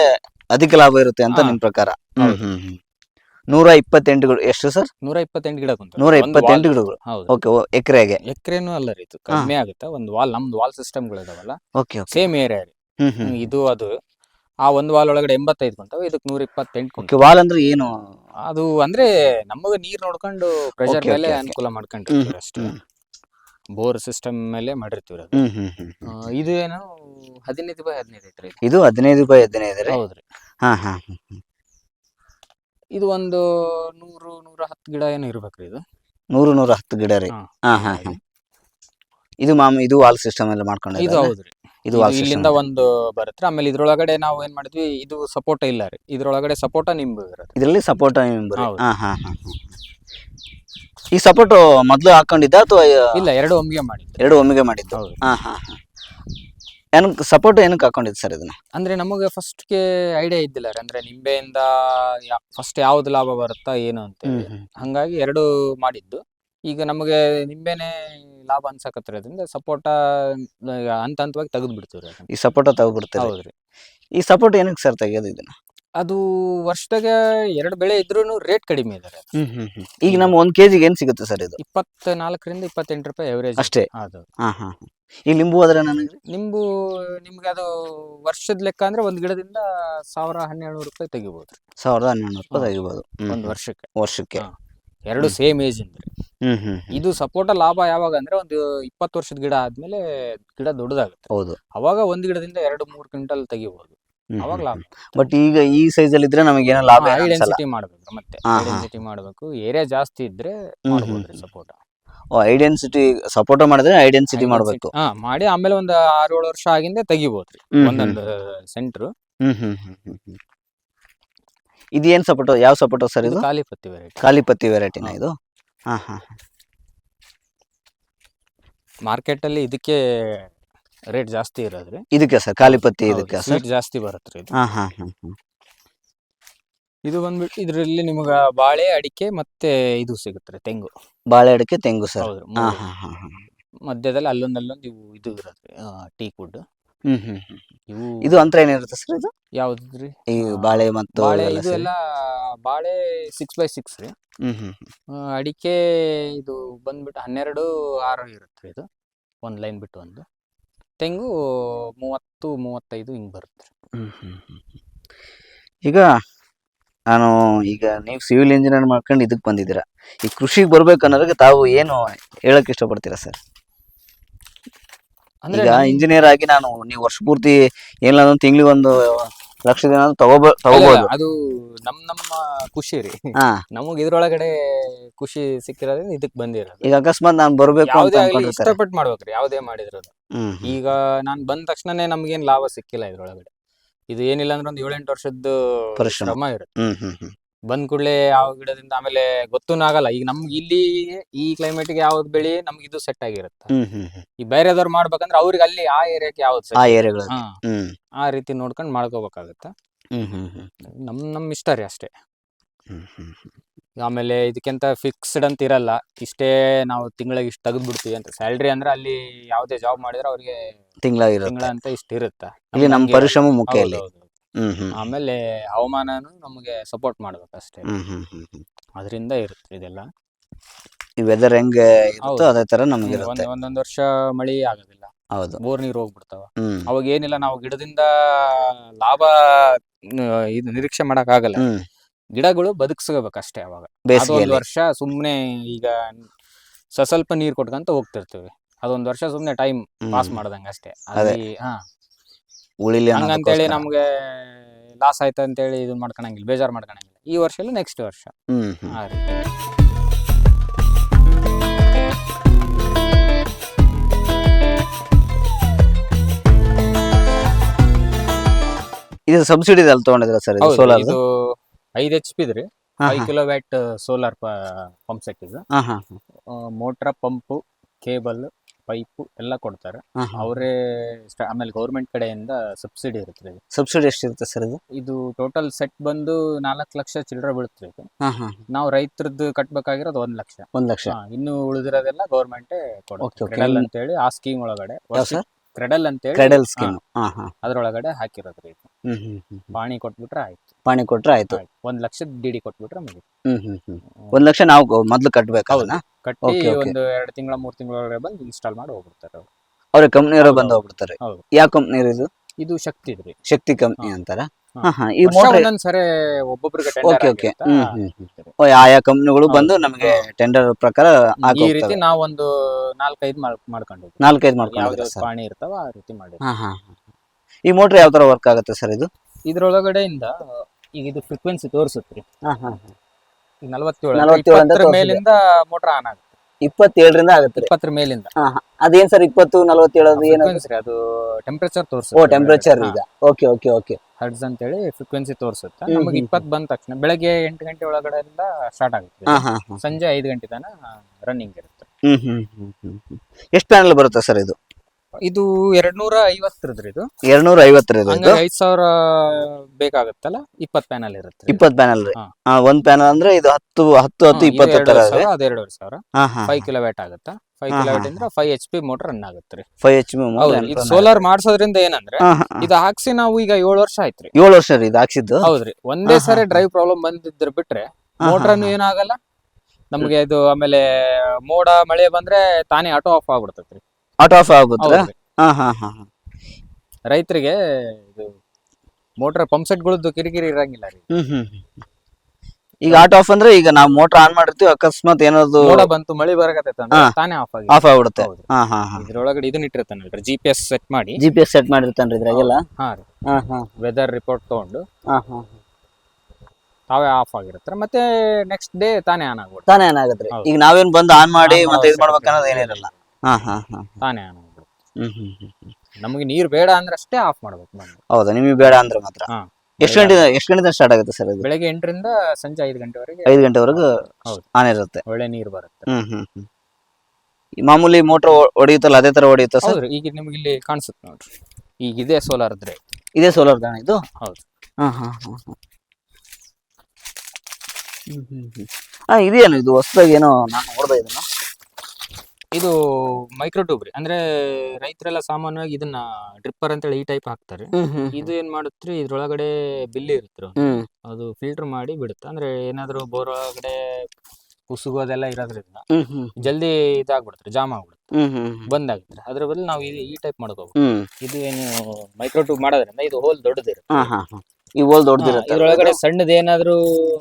ಅಧಿಕ ಲಾಭ ಇರುತ್ತೆ ಅಂತ ಹಾ. ನಿಮ್ ಪ್ರಕಾರ? ಹೌದು. ಹ್ಮ್ ಹ್ಮ್ ಹ್ಮ್. ನೂರ ಇಪ್ಪತ್ತೆಂಟು ಗಿಡ ಎಷ್ಟು ಸರ್? ನೂರ ಇಪ್ಪತ್ತೆಂಟು ಗಿಡ ಕುಂತ ನೂರ ಇಪ್ಪತ್ತೆಂಟು ಗಿಡಗಳು. ಹೌದು. ಓಕೆ ಎಕರೆಗೆ? ಎಕರೆನೂ ಅಲ್ಲ ರೀ ಇದು. ಕಡಿಮೆ ಆಗುತ್ತೆ. ಒಂದ್ ವಾಲ್ ನಮ್ದು ವಾಲ್ ಸಿಸ್ಟಮ್ಗಳು ಇದಾವಲ್ಲ? Okay okay. ಸೇಮ್ ಏರಿಯಾ ರೀ. ಹ್ಮ್ ಹ್ಮ್ ಇದು ಅದು. ಆ ಒಂದ್ ವಾಲ್ ಒಳಗಡೆ ಎಂಬತ್ತೈದು ಕುಂತಾವ ಇದಕ್ ನೂರ ಇಪ್ಪತ್ತೆಂಟು ಓಕೆ ವಾಲ್ ಅಂದ್ರೆ ಏನು? ಅದು ಅಂದ್ರೆ ನಮಗ ನೀರ್ ನೋಡ್ಕೊಂಡು ಪ್ರೆಷರ್ Okay, ಮೇಲೆ okay. ಅನುಕೂಲ ಮಾಡ್ಕೊಂಡಿರ್ತೀವಿ ಅಷ್ಟೇ. ಹ್ಮ್. ಬೋರ್ ಸಿಸ್ಟಮ್ ಮೇಲೆ ಮಾಡಿರ್ತೀವಿ ಅದು. ಹ್ಮ್ ಹ್ಮ್ ಹ್ಮ್ ಹ್ಮ್. ಇದು ಏನು ಹದಿನೈದು ಬೈ ಹದಿನೈದು ಐತ್ರಿ ಇದು. ಇದು ಹದಿನೈದು ರೂಪಾಯಿ ಹದಿನೈದು ರೀ? ಹೌದ್ರಿ. ಹಾ ಹಾ ಹ್ಮ್, ಹ್ಮ್. ಇದು ಒಂದು ನೂರು ನೂರ ಹತ್ತು ಗಿಡ ಏನು ಇರ್ಬೇಕ್ರಿ ಇದು. ನೂರು ನೂರ ಹತ್ತು ಗಿಡ ರೀ? ಹಾ. ಹಾ ಹಾ ಹಾ. ಇದು ಮಾಮ ಇದು ವಾಲ್ ಸಿಸ್ಟಮ್ ಎಲ್ಲ ಇದು ಮಾಡ್ಕೊಂಡಿದ್ದಾರೆ ಹೌದ್ರಿ. ಇದು ಇದು ವಾಲ್ ಇಲ್ಲಿಂದ ಒಂದು ಬರುತ್ತೆ ಆಮೇಲೆ ಇದ್ರೊಳಗಡೆ ನಾವು ಏನ್ ಮಾಡಿದ್ವಿ ಇದು ಸಪೋರ್ಟ್ ಇಲ್ಲ ರೀ. ಇದ್ರೊಳಗಡೆ ಸಪೋಟ ನಿಂಬು ಇರುತ್ತೆ ಇದರಲ್ಲಿ ಸಪೋರ್ಟ್ ನಿಂಬು ಹೌದು. ಹಾ ಹಾ ಹಾ ಹಾ. ಈ ಸಪೋರ್ಟ್ ಮೊದ್ಲು ಹಾಕೊಂಡಿದ್ದ ಅಥವಾ ಇಲ್ಲ ಎರಡು ಒಮ್ಮಿಗೆ ಮಾಡಿ ಎರಡು ಒಮ್ಮಿಗೆ ಮಾಡಿದ್ದು? ಹೌದು. ಹಾ ಹಾ ಹಾ. ಏನಕ್ಕೆ ಸಪೋರ್ಟ್ ಏನಕ್ಕೆ ಹಾಕೊಂಡಿದ್ದು ಸರ್ ಇದನ್ನ? ಅಂದ್ರೆ ನಮಗೆ ಫಸ್ಟ್ಗೆ ಐಡಿಯಾ ಇದ್ದಿಲ್ಲ ರೀ. ಅಂದ್ರೆ ನಿಂಬೆಯಿಂದ ಫಸ್ಟ್ ಯಾವ್ದು ಲಾಭ ಬರುತ್ತಾ ಏನು ಅಂತ ಹೇಳಿ. ಹಂಗಾಗಿ ಎರಡು ಮಾಡಿದ್ದು. ಈಗ ನಮಗೆ ನಿಂಬೆನೆ ಲಾಭ ಅನ್ಸಕತ್ತಿರೋದ್ರಿಂದ ಸಪೋಟ ಹಂತ ಹಂತವಾಗಿ ತೆಗೆದು ಬಿಡ್ತೀವಿ ಅದನ್ನ. ಈ ಸಪೋರ್ಟ್ ತಗೊಬಿಡ್ತಾರೆ ಹೌದ್ರಿ. ಈ ಸಪೋರ್ಟ್ ಏನಕ್ಕೆ ಸರ್ ತೆಗೆಯೋದು ಇದನ್ನ? ಅದು ವರ್ಷದಾಗ ಎರಡು ಬೆಳೆ ಇದ್ರೂ ರೇಟ್ ಕಡಿಮೆ ಇದೆ ಹ್ಮ್ ಹ್ಮ್. ಈಗ ನಮ್ಮ ಒಂದ್ ಕೆಜಿಗೆ ಏನ್ ಸಿಗುತ್ತೆ ಸರ್ ಇದು? ಇಪ್ಪತ್ನಾಲ್ಕರಿಂದ ಇಪ್ಪತ್ತೆಂಟು ರೂಪಾಯಿ ಎವರೇಜ್ ಅಷ್ಟೇ? ಅದು. ಹಾ ಹಾ ಹಾ. ಈ ಲಿಂಬು ಆದ್ರೆ ನನಗೆ? ನಿಂಬು ನಿಮ್ಗೆ ಅದು ವರ್ಷದ ಲೆಕ್ಕ ಅಂದ್ರೆ ಒಂದ್ ಗಿಡದಿಂದ ಸಾವಿರ ಹನ್ನೆರಡು ನೂರು ರೂಪಾಯಿ ತೆಗಿಬೋದು. ಸಾವಿರದ ಹನ್ನೆರಡು ರೂಪಾಯಿ ಹಾ. ತೆಗಿಬೋದು. ಹ್ಮ್, ಒಂದು ವರ್ಷಕ್ಕೆ. ವರ್ಷಕ್ಕೆ. ಹಾ. ಎರಡು ಸೇಮ್ ಏಜ್ ಅಂದ್ರೆ ಹ್ಮ್ ಹ್ಮ್ ಹ್ಮ್. ಇದು ಸಪೋಟ ಲಾಭ ಯಾವಾಗ ಅಂದ್ರೆ ಒಂದು ಇಪ್ಪತ್ತು ವರ್ಷದ ಗಿಡ ಆದ್ಮೇಲೆ ಗಿಡ ದೊಡ್ಡದಾಗುತ್ತೆ. ಹೌದು. ಅವಾಗ ಒಂದ್ ಗಿಡದಿಂದ ಎರಡು ಮೂರು ಕ್ವಿಂಟಲ್ ತೆಗಿಬಹುದು ಅವಾಗ ಲಾಭ ಬಟ್ ಈಗ ಈ ಸೈಜ್ ಅಲ್ಲಿ ಇದ್ರೆ ನಮಗೆ ಏನೋ ಲಾಭ ಐಡೆನ್ಸಿಟಿ ಮಾಡ್ಬೇಕು ಮತ್ತೆ. ಐಡೆನ್ಸಿಟಿ ಮಾಡ್ಬೇಕು. ಏರಿಯಾ ಜಾಸ್ತಿ ಇದ್ರೆ ಸಪೋರ್ಟ್ ಓ. ಐಡೆನ್ಸಿಟಿ ಸಪೋರ್ಟ್ ಮಾಡಿದ್ರೆ ಐಡೆನ್ಸಿಟಿ ಮಾಡ್ಬೇಕು. ಹಾ ಮಾಡಿ ಆಮೇಲೆ ಒಂದ್ ಆರು ಏಳು ವರ್ಷ ಆಗಿಂದ ತೆಗಿಬೋದ್ರಿ. ಒಂದೊಂದು ಸೆಂಟ್ರ್. ಇದು ಏನು ಸಪೋರ್ಟ್ ಯಾವ ಸಪೋರ್ಟ್ ಸರ್ ಇದು ಕಾಲಿಪತ್ತಿ ವೆರೈಟಿ ಕಾಲಿಪತ್ತಿ ವೆರೈಟಿನ ಇದು? ಹಾ ಹಾ ಮಾರ್ಕೆಟ್ ಅಲ್ಲಿ ಇದಕ್ಕೆ ರೇಟ್ ಜಾಸ್ತಿ ಇರೋದ್ರಿ ಇದಕ್ಕೆ ಸರ್ ಕಾಲಿಪತ್ತಿ ಇದಕ್ಕೆ ಸರ್ ಸ್ವೀಟ್ ಜಾಸ್ತಿ ಬರುತ್ತೆ ಇದು ಹಾ ಹಾ ಹಾ ಹಾ. ಇದು ಬಂದ್ಬಿಟ್ಟು ಇದರಲ್ಲಿ ನಿಮಗೆ ಬಾಳೆ ಅಡಿಕೆ ಮತ್ತೆ ಇದು ಸಿಗುತ್ತೆ ತೆಂಗು ಬಾಳೆ ಅಡಿಕೆ ತೆಂಗು ಸರ್ ಹೌದು ಹಾ ಮೂರು. ಹಾ ಹಾ ಹಾ. ಮಧ್ಯದಲ್ಲಿ ಅಲ್ಲೊಂದ್ ಅಲ್ಲೊಂದು ಇವು ಇದು ಇರುತ್ತೆ ಟೀ ಕುಡ್. ಇವು ಇದು ಅಂತರ ಏನಿರುತ್ತೆ ಸರ್ ಇದು ಯಾವ್ದ್ರಿ ಈ ಬಾಳೆ ಮತ್ತು ಬಾಳೆ ಇದೆಲ್ಲ ಇದು ಸೇರಿ? ಎಲ್ಲ ಬಾಳೆ ಸಿಕ್ಸ್ ಬೈ ಸಿಕ್ಸ್ ರೀ ಹ್ಮ್ ಹ್ಮ್ ಹ್ಮ್. ಆ, ಅಡಿಕೆ ಇದು ಬಂದ್ಬಿಟ್ಟು ಹನ್ನೆರಡು ಆರು ಇರುತ್ತೆ ಇದು ಒಂದು ಲೈನ್ ಬಿಟ್ಟು ಒಂದು ತೆಂಗು ಮೂವತ್ತು ಮೂವತ್ತೈದು ಹಿಂಗೆ ಬರುತ್ತೆ. ಈಗ ನಾನು ಈಗ ನೀವು ಸಿವಿಲ್ ಇಂಜಿನಿಯರ್ ಮಾಡ್ಕೊಂಡು ಇದಕ್ಕೆ ಬಂದಿದ್ದೀರಾ. ಈ ಕೃಷಿಗೆ ಬರ್ಬೇಕನ್ನೋದಕ್ಕೆ ತಾವು ಏನು ಹೇಳಕ್ ಇಷ್ಟಪಡ್ತೀರಾ ಸರ್? ಅಂದ್ರೆ ಈಗ ಇಂಜಿನಿಯರ್ ಆಗಿ ನಾನು ನೀವು ವರ್ಷ ಪೂರ್ತಿ ಏನಿಲ್ಲ ಒಂದು ತಿಂಗಳಿಗೆ ಒಂದು ಲಕ್ಷ ದಿನ ತಗೋಬ ತಗೋಬಹುದು ಅದು ನಮ್ ನಮ್ಮ ಖುಷಿ ರೀ. ಹಾ. ನಮಗ್ ಇದ್ರೊಳಗಡೆ ಖುಷಿ ಸಿಕ್ಕಿರೋದ್ರಿಂದ ಇದಕ್ ಬಂದಿರೋದು. ಈಗ ಅಕಸ್ಮಾತ್ ನಾನು ಬರ್ಬೇಕು ಅಂತ ಯಾವ್ದೇ ಆಗ್ಲಿ ಅನ್ಕೊಂಡಿರ್ತಾರೆ. ಇಷ್ಟಪಟ್ಟು ಮಾಡ್ಬೇಕ್ರಿ ಯಾವ್ದೇ ಮಾಡಿದ್ರು ಹ್ಮ್ ಹ್ಮ್. ಈಗ ನಾನ್ ಬಂದ ತಕ್ಷಣನೇ ನಮ್ಗೇನ್ ಲಾಭ ಸಿಕ್ಕಿಲ್ಲ ಇದ್ರೊಳಗಡೆ. ಇದು ಏನಿಲ್ಲ ಅಂದ್ರೆ ಒಂದ್ ಏಳೆಂಟು ವರ್ಷದ್ದು ಪರಿಶ್ರಮ. ಶ್ರಮ ಇರುತ್ತೆ. ಹ್ಮ್ ಹ್ಮ್ ಹ್ಮ್. ಬಂದ್ ಕೂಡಲೇ ಯಾವ ಗಿಡದಿಂದ ಆಮೇಲೆ ಗೊತ್ತೂ ಆಗಲ್ಲ. ಈಗ ನಮ್ಗೆ ಇಲ್ಲಿ ಈ climate ಗೆ ಯಾವ್ದು ಬೆಳಿ ನಮ್ಗೆ ಇದು ಸೆಟ್ ಆಗಿರುತ್ತೆ. ಹ್ಮ್ ಹ್ಮ್ ಹ್ಮ್. ಈ ಬೇರೆದವ್ರು ಮಾಡ್ಬೇಕಂದ್ರೆ ಅವ್ರಿಗೆ ಅಲ್ಲಿ ಆ ಏರಿಯಾಕ್ಕೆ ಯಾವ್ದು ಆ ಏರಿಯಾಗಳು ಹಾ. ಹ್ಮ್. ಆ ರೀತಿ ನೋಡ್ಕೊಂಡು ಮಾಡ್ಕೋಬೇಕಾಗತ್ತ. ಹ್ಮ್ ಹ್ಮ್ ಹ್ಮ್. ನಮ್ ನಮ್ ಇಷ್ಟ ರೀ ಅಷ್ಟೇ. ಹ್ಮ್ ಹ್ಮ್ ಹ್ಮ್. ಆಮೇಲೆ ಇದಕ್ಕಿಂತ ಫಿಕ್ಸ್ಡ್ ಅಂತ ಇರಲ್ಲ. ಇಷ್ಟೇ ನಾವು ತಿಂಗಳಿಗೆ ಇಷ್ಟು ತೆಗೆದು ಬಿಡ್ತೀವಿ ಅಂತ. ಸ್ಯಾಲ್ರಿ ಅಂದ್ರೆ ಅಲ್ಲಿ ಯಾವ್ದೇ ಜಾಬ್ ಮಾಡಿದ್ರೆ ಅವ್ರಿಗೆ ತಿಂಗಳಾಗಿರುತ್ತೆ ತಿಂಗಳ ಅಂತ ಇಷ್ಟ ಇರುತ್ತೆ. ಇಲ್ಲಿ ನಮ್ಮ ಪರಿಶ್ರಮ ಮುಖ್ಯ ಇಲ್ಲಿ. ಆಮೇಲೆ ಹವಾಮಾನನು ನಮಗೆ ಸಪೋರ್ಟ್ ಮಾಡ್ಬೇಕು ಅಷ್ಟೇ. ಅದರಿಂದ ಇರುತ್ತೆ ಇದೆಲ್ಲ. ಈ ವೆದರ್ ಹೆಂಗೆ ಇರುತ್ತೋ ಅದೇ ತರ ಒಂದ್ ನಮಗಿರುತ್ತೆ ಒಂದೊಂದ್ ವರ್ಷ ಮಳಿ ಆಗೋದಿಲ್ಲ. ಹೌದು. ಬೋರ್ ನೀರು ಹೋಗ್ಬಿಡ್ತಾವ. ಹ್ಮ್. ಅವಾಗ ಏನಿಲ್ಲ ನಾವು ಗಿಡದಿಂದ ಲಾಭ ನ- ಇದು ನಿರೀಕ್ಷೆ ಮಾಡಕ್ ಆಗಲ್ಲ. ಹ್ಮ್. ಗಿಡಗಳು ಬದುಕ್ಸ್ಕೋಬೇಕು ಅಷ್ಟೇ ಅವಾಗ ಅದೊಂದು ಬೇಸಿಗೆಯಲ್ಲಿ ವರ್ಷ ಸುಮ್ನೆ ಈಗ ಸ ಸ್ವಲ್ಪ ನೀರ್ ಕೊಟ್ಕೊಂತ ಹೋಗ್ತಿರ್ತೀವಿ. ಅದೊಂದ್ ವರ್ಷ ಸುಮ್ನೆ ಟೈಮ್ ಪಾಸ್ ಹ್ಮ್. ಮಾಡ್ದಂಗ ಅಷ್ಟೇ ಅದೇ. ಅಲ್ಲಿ ಹಾ. ಉಳಿಲಿ ಹಂಗಂತೇಳಿ ಹೇಳಿ ನಮ್ಗೆ ಲಾಸ್ ಆಯ್ತು ಅಂತೇಳಿ ಇದನ್ನ ಮಾಡ್ಕೊಳಂಗಿಲ್ಲ ಬೇಜಾರ್ ಮಾಡ್ಕೊಳಂಗಿಲ್ಲ. ಈ ವರ್ಷ ಇಲ್ಲ ನೆಕ್ಸ್ಟ್ ವರ್ಷ. ಹ್ಮ್ ಹ್ಮ್. ಆ ರೀತಿ. ಇದು ಸಬ್ಸಿಡಿ ಅಲ್ಲಿ ತಗೊಂಡಿದ್ರ ಸರ್ ಇದು ಹೌದು ಸೋಲಾರ್ ಇದು ಐದ್ ಎಚ್ ಪಿ ಇದ್ರಿ five kilowatt solar pump set ಇದು. ಮೋಟ್ರ ಪಂಪ್ ಕೇಬಲ್ ಪೈಪು ಎಲ್ಲ ಕೊಡ್ತಾರೆ. ಅವರೇ ಆಮೇಲೆ ಗೌರ್ಮೆಂಟ್ ಕಡೆಯಿಂದ ಸಬ್ಸಿಡಿ ಇರುತ್ತೆ ಇದು. ಸಬ್ಸಿಡಿ ಎಷ್ಟಿರುತ್ತೆ ಸರ್ ಇದು? ಇದು ಟೋಟಲ್ ಸೆಟ್ ಬಂದು ನಾಲ್ಕು ಲಕ್ಷ ಚಿಲ್ಲರೆ ಬೀಳುತ್ತೆ ಇದು. ಹಾ ಹಾ ನಾವು ರೈತರದ್ದು ಕಟ್ಬೇಕಾಗಿರೋದು ಒಂದ್ ಲಕ್ಷ. ಒಂದ್ ಲಕ್ಷ. ಹಾ, ಇನ್ನು ಉಳಿದಿರೋದೆಲ್ಲ ಗೌರ್ಮೆಂಟೇ Okay, ಕೊಡುತ್ತೆ. Okay. ಕ್ರೆಡಲ್ ಅಂತೇಳಿ ಆ ಸ್ಕೀಮ್ ಒಳಗಡೆ. ಯಾವ ಸರ್ ಕ್ರೆಡಲ್ ಅಂತೇಳಿ ಕ್ರೆಡಲ್ ಸ್ಕೀಮ್ ಹಾ ಹಾ. ಅದ್ರೊಳಗಡೆ ಹಾಕಿರೋದ್ರಿ ಇದು. ಹ್ಮ್ ಹ್ಮ್ ಹ್ಮ್ ಹ್ಮ್. ಪಾಣಿ ಕೊಟ್ಬಿಟ್ರೆ ಆಯ್ತು. ಪಾಣಿ ಕೊಟ್ರೆ ಆಯ್ತು. ಆಯ್ತು. ಒಂದ್ ಲಕ್ಷದ ಡಿಡಿ ಕೊಟ್ಬಿಟ್ರೆ ಮುಗೀತು. ಹ್ಮ್ ಹ್ಮ್ ಹ್ಮ್. ಒಂದ್ ಲಕ್ಷ ನಾವು ಗೊ- ಮೊದ್ಲು ಕಟ್ಬೇಕು ಹೌದು. ಕಟ್ಟಿ Okay, okay. ಒಂದು ಎರಡು ತಿಂಗಳ ಮೂರು ತಿಂಗಳ ಒಳಗಡೆ ಬಂದು ಇನ್ಸ್ಟಾಲ್ ಮಾಡಿ ಹೋಗ್ಬಿಡ್ತಾರೆ ಅವ್ರು ಅವ್ರಿಗೆ ಕಂಪ್ನಿಯವರು ಬಂದು. ಹೋಗ್ಬಿಡ್ತಾರೆ ಹೌದು. ಯಾವ ಕಂಪ್ನಿ ಇದು ಇದು ಶಕ್ತಿ ಇದ್ರಿ ಶಕ್ತಿ ಕಂಪ್ನಿ. ಅಂತಾರ ಹಾ. ಈ ವರ್ಷ ಮೋಟ್ರ್ ಒಂದೊಂದ್ ಸರಿ ಒಬ್ಬೊಬ್ರಿಗೆ ಓಕೆ ಹ್ಮ್ ಹ್ಮ್ ಹ್ಮ್. ಓ, ಆಯಾ ಕಂಪ್ನಿಗಳು ಬಂದು ನಮಗೆ ಟೆಂಡರ್ ಪ್ರಕಾರ ಈ ರೀತಿ ನಾವು ಒಂದು ನಾಲ್ಕೈದು ಮಾಡ್ಕೊಂಡು ನಾಲ್ಕೈದು ಯಾವ್ದು ಮಾಡ್ಕೊಂಡಿದ್ದೀರಾ ಸರ್ ಪಾಣಿ ಇರ್ತಾವ ಆ ರೀತಿ ಮಾಡಿ ಹಾ ಹಾ ಹಾ. ಈ ಮೋಟರ್ ಯಾವ ತರ ವರ್ಕ್ ಆಗುತ್ತೆ ಸರ್ ಇದು ಇದ್ರೊಳಗಡೆಯಿಂದ ಈಗ ಇದು ಫ್ರೀಕ್ವೆನ್ಸಿ ತೋರಿಸುತ್ತೆ ಹಾ ಹಾ ಈಗ ನಲವತ್ತೇಳು ಅಂತ ಮೇಲಿಂದ ಮೋಟರ್ ಆನ್ ಆಗುತ್ತೆ. ಇಪ್ಪತ್ತೇಳರಿಂದ ಆಗುತ್ತೆ ಇಪ್ಪತ್ತರ ಮೇಲಿಂದ. ಅದೇನ್ ಸರ್ ಇಪ್ಪತ್ತು ನಲವತ್ತೇಳು ಅದು ಏನು? Frequency ಅದು ಟೆಂಪರೇಚರ್ ಓ ಟೆಂಪರೇಚರ್ ಈಗ. ಓಕೆ ಓಕೆ ಓಕೆ ಹರ್ಡ್ಸ್ ಅಂತೇಳಿ ಫ್ರೀಕ್ವೆನ್ಸಿ ತೋರಿಸುತ್ತೆ. ನಮಗೆ ಇಪ್ಪತ್ತು ಬಂದ ತಕ್ಷಣ ಬೆಳಗ್ಗೆ ಎಂಟು ಗಂಟೆ ಸ್ಟಾರ್ಟ್ ಆಗುತ್ತೆ. ಹಾ ಇದು. ಹಾ ಹಾ. ಸಂಜೆ ಐದು ಗಂಟೆ ತನಕ ರನ್ನಿಂಗ್ ಇರುತ್ತೆ. ಹ್ಮ್ ಹ್ಮ್ ಹ್ಮ್ ಹ್ಮ್ ಹ್ಮ್. ಎಷ್ಟು ಪ್ಯಾನಲ್ ಬರುತ್ತೆ ಸರ್ ಇದು? ಇದು ಎರಡ್ ನೂರ ಐವತ್ತರದ್ರಿ ಇದು. ಎರಡ್ನೂರ ಐವತ್ತರ ಇದು? ಹಂಗಾಗಿ ಐದ್ ಸಾವಿರ ಬೇಕಾಗುತ್ತಲ್ಲ? ಇಪ್ಪತ್ತು ಪ್ಯಾನಲ್ ಇರುತ್ತೆ. ಇಪ್ಪತ್ ಪ್ಯಾನಲ್ ರೀ. ಹಾ. ಒಂದ್ ಪ್ಯಾನಲ್ ಅಂದ್ರೆ ಇದು ಹತ್ತು ಹತ್ತು ಹತ್ತು ಇದು ಇಪ್ಪತ್ತು ತರ ಇದೆ ಸಾವಿರ, ಅದು ಎರಡೂವರೆ ಸಾವಿರ. ಹಾ ಹಾ ಫೈವ್ ಕಿಲೋ ವ್ಯಾಟ್ ಆಗುತ್ತಾ? ಫೈವ್ ಹಾ, ಕಿಲೋ ಹಾ, ವ್ಯಾಟ್ ಇಂದ five H P motor run ಆಗುತ್ತೆ ರೀ ಫೈವ್ ಎಚ್ ಪಿ ಹೌದು ಇದು ಸೋಲಾರ್ ಮಾಡ್ಸೋದ್ರಿಂದ ಏನಂದ್ರೆ ಇದು ಹಾಕ್ಸಿ ನಾವು ಈಗ ಏಳು ವರ್ಷ ಆಯ್ತ್ರಿ. ಏಳು ವರ್ಷ ರೀ ಇದು ಹಾಕ್ಸಿದ್ದು? ಹೌದ್ರಿ. ಒಂದೇ ಹಾ, ಹಾ, ಸರಿ ಹಾ. ಡ್ರೈವ್ ಪ್ರಾಬ್ಲಮ್ ಬಂದಿದ್ರ ಬಿಟ್ರೆ ಮೋಟರ್ ಹಾ, ಮೋಟ್ರನ್ನು ಹಾ. ಏನಾಗಲ್ಲ ನಮ್ಗೆ ಇದು ಆಮೇಲೆ ಮೋಡ ಮಳೆ ಬಂದ್ರೆ ತಾನೇ ಆಟೋ ಆಫ್ ಆಗ್ಬಿಡ್ತೈತ್ರಿ. ಆಟ್ ಆಫ್ ಆಗುತ್ತೆ ಹೌದ್ರಿ. ಹಾ ಹಾ ಹಾ ಹಾ. ರೈತರಿಗೆ ಇದು ಮೋಟರ್ ಪಂಪ್ ಸೆಟ್ಗಳದ್ದು ಕಿರಿಕಿರಿ ಇರಂಗಿಲ್ಲ ರೀ. ಹ್ಮ್ ಹ್ಮ್ ಹ್ಮ್. ಈಗ ಆಟೋ ಆಫ್ ಅಂದ್ರೆ ಈಗ ನಾವು ಮೋಟರ್ ಆನ್ ಮಾಡಿರ್ತೀವಿ ಅಕಸ್ಮಾತ್ ಏನಾದ್ರು ಮೋಡ ಬಂತು ಮಳೆ ಬರಕತ್ತೆ ಅಂದ್ರೆ ಹಾ. ತಾನೇ ಆಫ್ ಆಗಿ ಆಫ್ ಆಗ್ಬಿಡುತ್ತೆ. ಹೌದ್ರಿ. ಹಾ ಹಾ ಹಾ. ಇದ್ರೊಳಗಡೆ ಇದನ್ನ ಇಟ್ಟಿರ್ತಾನೆ ಜಿ ಪಿ ಎಸ್ ಸೆಟ್ ಮಾಡಿ. ಜಿ ಪಿ ಎಸ್ ಸೆಟ್ ಮಾಡಿರ್ತಾನ್ರಿ ಇದ್ರಾಗೆಲ್ಲ? ಹಾ ರೀ. ಹಾ ಹಾ. ವೆದರ್ ರಿಪೋರ್ಟ್ ತಗೊಂಡು ಹಾ ಹಾ ತಾವೇ ಆಫ್ ಆಗಿರುತ್ತೆ ಮತ್ತೆ ನೆಕ್ಸ್ಟ್ ಡೇ ತಾನೇ ಆನ್ ಆಗ್ಬಿಡುತ್ತೆ. ತಾನೇ ಆನ್ ಹೌದು. ಈಗ ನಾವೇನ್ ಬಂದು ಆನ್ ಮಾಡಿ ಆನ್ ಮತ್ತೆ ಇದು ಮಾಡ್ಬೇಕನ್ನೋದು ಮಾಡ್ಬೇಕು ಏನಿರಲ್ಲ. ಹಾ ಹಾ ಹಾ ತಾನೇ ಆನ್ ಆಗ್ಬಿಡುತ್ತೆ. ಹ್ಮ್ ಹ್ಮ್ ಹ್ಮ್ ಹ್ಮ್. ನಮಗೆ ನೀರು ಬೇಡ ಅಂದ್ರೆ ಅಷ್ಟೇ ಆಫ್ ಮಾಡ್ಬೇಕು ಹೌದಾ ನಿಮಗೆ ಬೇಡ ಅಂದ್ರೆ ಮಾತ್ರ? ಹಾ. ಎಷ್ಟು ಗಂಟೆ ಎಷ್ಟು ಗಂಟೆ ಸ್ಟಾರ್ಟ್ ಆಗುತ್ತೆ ಸರ್ ಇದು? ಬೆಳಗ್ಗೆ ಎಂಟರಿಂದ ಸಂಜೆ ಐದು ಗಂಟೆವರೆಗೆ ಐದು ಗಂಟೆವರೆಗೂ ಹೌದು. ಆನ್ ಇರುತ್ತೆ. ಒಳ್ಳೆ ನೀರು ಬರುತ್ತೆ. ಹ್ಮ್ ಹ್ಮ್ ಹ್ಮ್. ಈ ಮಾಮೂಲಿ ಮೋಟರ್ ಹೊಡೆಯುತ್ತಲ್ಲ ಅದೇ ತರ ಹೊಡೆಯುತ್ತ ಸರ್ ಹೌದ್ರಿ ಈಗ ನಿಮ್ಗೆ ಇಲ್ಲಿ ಕಾಣಿಸುತ್ತೆ ನೋಡ್ರಿ. ಈಗ ಇದೇ ಸೋಲಾರ್ ಇದ್ರೆ ಇದೇ ಸೋಲಾರ್ ದಾಣ ಇದು? ಹೌದು. ಹಾ ಹಾ ಹಾ ಹಾ. ಹ್ಮ್ ಹ್ಮ್ ಹ್ಮ್. ಆ ಇದೇನು ಇದು? ಹೊಸದಾಗಿ ಏನೋ ನಾನು ನೋಡ್ದೆ ಇದನ್ನ ಇದು ಮೈಕ್ರೋ ಟ್ಯೂಬ್ ರೀ. ಅಂದ್ರೆ ರೈತರೆಲ್ಲ ಸಾಮಾನ್ಯವಾಗಿ ಇದನ್ನ ಡ್ರಿಪ್ಪರ್ ಅಂತೇಳಿ ಈ ಟೈಪ್ ಹಾಕ್ತಾರೆ. ಇದು ಏನ್ ಮಾಡುತ್ರಿ ಇದ್ರೊಳಗಡೆ ಬಿಲ್ಲಿ ಇರುತ್ತೆ ಅದು ಫಿಲ್ಟರ್ ಮಾಡಿ ಬಿಡುತ್ತೆ. ಅಂದ್ರೆ ಏನಾದ್ರು ಬೋರ್ ಒಳಗಡೆ ಕುಸುಗೋದೆಲ್ಲ ಇರೋದ್ರಿಂದ ಜಲ್ದಿ ಇದಾಗ್ಬಿಡುತ್ತೆ ಜಾಮ್ ಆಗ್ಬಿಡುತ್ತೆ. ಬಂದ್ ಆಗುತ್ತೆ ಅದ್ರ ಬದಲು ನಾವು ಇದು ಈ ಟೈಪ್ ಮಾಡ್ಕೋಬೇಕು. ಇದು ಏನು ಮೈಕ್ರೋ ಟ್ಯೂಬ್ ಮಾಡೋದ್ರಿಂದ ಇದು ಹೋಲ್ ದೊಡ್ಡದಿರುತ್ತೆ. ಈ ಹೋಲ್ ದೊಡ್ಡದಿರುತ್ತೆ. ಇದ್ರೊಳಗಡೆ ಸಣ್ಣದ ಏನಾದ್ರು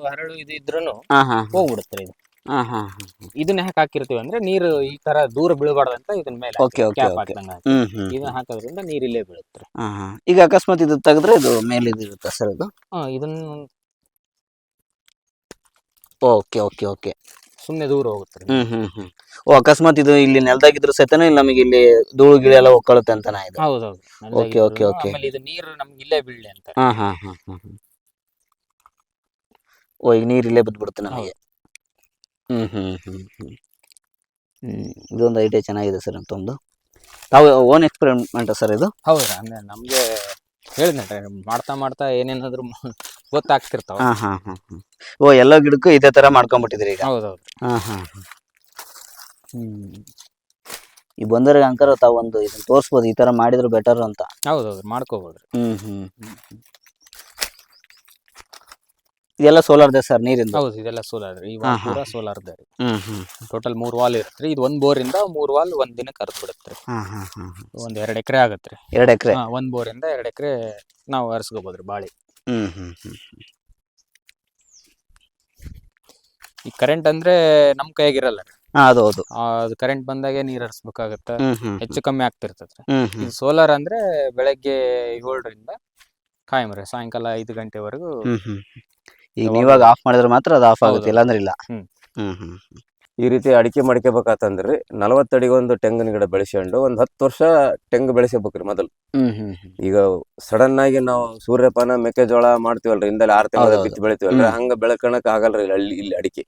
ಹರಳು ಇದು ಇದ್ರೂ ಹೋಗ್ಬಿಡುತ್ತೆ ಇದು. ಹಾ ಹಾ ಹಾ ಇದನ್ನ ಯಾಕೆ ಹಾಕಿರ್ತೀವಿ ಅಂದ್ರೆ ನೀರು ಈ ತರ ದೂರ ಬೀಳಬಾರ್ದು ಅಂತ ಇದನ್ನ ಮೇಲೆ ಓಕೆ ಓಕೆ ಕ್ಯಾಪ್ ಓಕೆ ಹಾಕ್ದಂಗ ಹ್ಮ್ ಹ್ಮ್ ಇದನ್ನ ಹಾಕೋದ್ರಿಂದ ನೀರ್ ಇಲ್ಲೇ ಬೀಳುತ್ತೆ. ಹಾ ಹಾ. ಈಗ ಅಕಸ್ಮಾತ್ ಇದು ತೆಗೆದ್ರೆ ಇದು ಮೇಲೆ ಇದು ಇರುತ್ತೆ ಸರ್ ಇದು? ಹಾ ಇದನ್ನ ಓಕೆ ಓಕೆ ಓಕೆ ಸುಮ್ನೆ ದೂರ ಹೋಗುತ್ತೆ ರೀ. ಹ್ಮ್ ಹ್ಮ್ ಹ್ಮ್. ಓ ಅಕಸ್ಮಾತ್ ಇದು ಇಲ್ಲಿ ನೆಲದಾಗಿದ್ರು ಸಹಿತನೂ ಇಲ್ಲಿ ನಮಗೆ ಇಲ್ಲಿ ಧೂಳು ಗಿಳಿ ಎಲ್ಲ ಒಕ್ಕಳುತ್ತೆ ಅಂತನಾ ಇದು? ಹೌದೌದು. Okay, okay, okay. ಆಮೇಲೆ ಇದು ನೀರು ನಮ್ಗೆ ಇಲ್ಲೇ ಬೀಳಲಿ ಅಂತ. ಹಾ ಹಾ ಹಾ ಹಾ ಹಾ. ಓ ಈಗ ನೀರು ಇಲ್ಲೇ ಬಿದ್ಬಿಡುತ್ತೆ ನಮಗೆ. ಹ್ಮ್ ಹ್ಞೂ ಹ್ಞೂ ಹ್ಞೂ ಹ್ಮ್ ಇದೊಂದು ಐಡಿಯಾ ಚೆನ್ನಾಗಿದೆ ಸರ್ ಅಂತೊಂದು ತಾವು ಓನ್ ಎಕ್ಸ್ಪೆರಿಮೆಂಟ್ ಸರ್ ಇದು? ಹೌದಾ ಅಂದ್ರೆ ನಮಗೆ ಹೇಳಿದ್ನಲ್ರಿ ಮಾಡ್ತಾ ಮಾಡ್ತಾ ಏನೇನಾದ್ರು ಗೊತ್ತಾಗ್ತಿರ್ತಾವೆ. ಹಾಂ ಹಾಂ ಹಾ ಹಾ. ಓ ಎಲ್ಲ ಗಿಡಕ್ಕೂ ಇದೇ ಥರ ಮಾಡ್ಕೊಂಡ್ಬಿಟ್ಟಿದ್ರಿ ಈಗ? ಹೌದು ಹೌದು ಹಾಂ ಹಾ. ಹ್ಮ್. ಈ ಬಂದವರಿಗೆ ಅಂಕರ ತಾವು ಒಂದು ಇದನ್ನ ತೋರಿಸ್ಬೋದು ಈ ಥರ ಮಾಡಿದ್ರು ಬೆಟರ್ ಅಂತ. ಹೌದು ಮಾಡ್ಕೋಬೋದ್ರಿ. ಹ್ಮ್ ಹ್ಞೂ ಹ್ಮ್ ಹ್ಮ್. ಇದೆಲ್ಲ ಸೋಲಾರ್ದೆ ಸರ್ ನೀರಿಂದ. ಹೌದು ಇದೆಲ್ಲ ಸೋಲಾರ್ ಈ ವಾಲ್ ಪೂರ ಸೋಲಾರ್ ದಾರಿ ರೀ ಹ್ಮ್ ಹ್ಮ್. ಟೋಟಲ್ ಮೂರ್ ವಾಲ್ ಇರುತ್ತೆ. ಇದು ಒಂದ್ ಬೋರ್ ಇಂದ ಮೂರ್ ವಾಲ್ ಒಂದ್ ದಿನಕ್ಕೆ ಹರಿದ್ ಬಿಡುತ್ತೆ. ಒಂದ್ ಎರಡ್ ಎಕರೆ ಆಗತ್ತೆ ಎರಡು ಎಕರೆ? ಹಾ ಒಂದ್ ಬೋರ್ ಇಂದ ಎರಡ್ ಎಕರೆ ನಾವು ಹರಿಸ್ಕೋಬೋದ್ರಿ ಬಾಳಿ. ಹ್ಮ್ ಹ್ಮ್ ಹ್ಮ್ ಈ ಕರೆಂಟ್ ಅಂದ್ರೆ ನಮ್ ಕೈಯಾಗಿರಲ್ಲ ಹಾ ಅದು ಹೌದು ಅದು ಕರೆಂಟ್ ಬಂದಾಗ ನೀರ್ ಹರಿಸ್ಬೇಕಾಗತ್ತೆ. ಹ್ಮ್ ಹ್ಮ್ ಹೆಚ್ಚು ಕಮ್ಮಿ ಆಗ್ತಿರ್ತದ್ರಿ ಹ್ಮ್ ಹ್ಮ್. ಇದು ಸೋಲಾರ್ ಅಂದ್ರೆ ಬೆಳಗ್ಗೆ ಏಳರಿಂದ ಕಾಯಂ ರೀ. ಸಾಯಂಕಾಲ ಐದು ಗಂಟೆವರೆಗೂ ಹ್ಮ್ ಹ್ಮ್. ಈಗ ನೀವಾಗ ಆಫ್ ಮಾಡಿದ್ರೆ ಮಾತ್ರ ಅದು ಆಫ್ ಆಗುತ್ತೆ. ಇಲ್ಲಾಂದ್ರೆ ಇಲ್ಲ ಹ್ಮ್. ಹ್ಮ್ ಹ್ಮ್ ಈ ರೀತಿ ಅಡಿಕೆ ಮಾಡ್ಕೋಬೇಕಂತಂದ್ರಿ ನಲವತ್ತಡಿಗೊಂದು ತೆಂಗಿನ ಗಿಡ ಬೆಳೆಸ್ಕೊಂಡು ಒಂದ್ ಹತ್ತು ವರ್ಷ ತೆಂಗು ಬೆಳೆಸಬೇಕ್ರಿ ಮೊದಲು ಈಗ ಸಡನ್ ಆಗಿ ನಾವು ಸೂರ್ಯಪಾನ ಮೆಕ್ಕೆಜೋಳ ಮಾಡ್ತೀವಲ್ರಿ ಹಿಂದಲ್ಲಿ ಆರು ತಿಂಗಳ. ಬಿತ್ತಿ ಬೆಳಿತೀವಲ್ರಿ ಹಂಗ ಬೆಳ್ಕೊಳಕ್ ಆಗಲ್ರಿ ಇಲ್ಲಿ ಇಲ್ಲಿ ಅಡಿಕೆ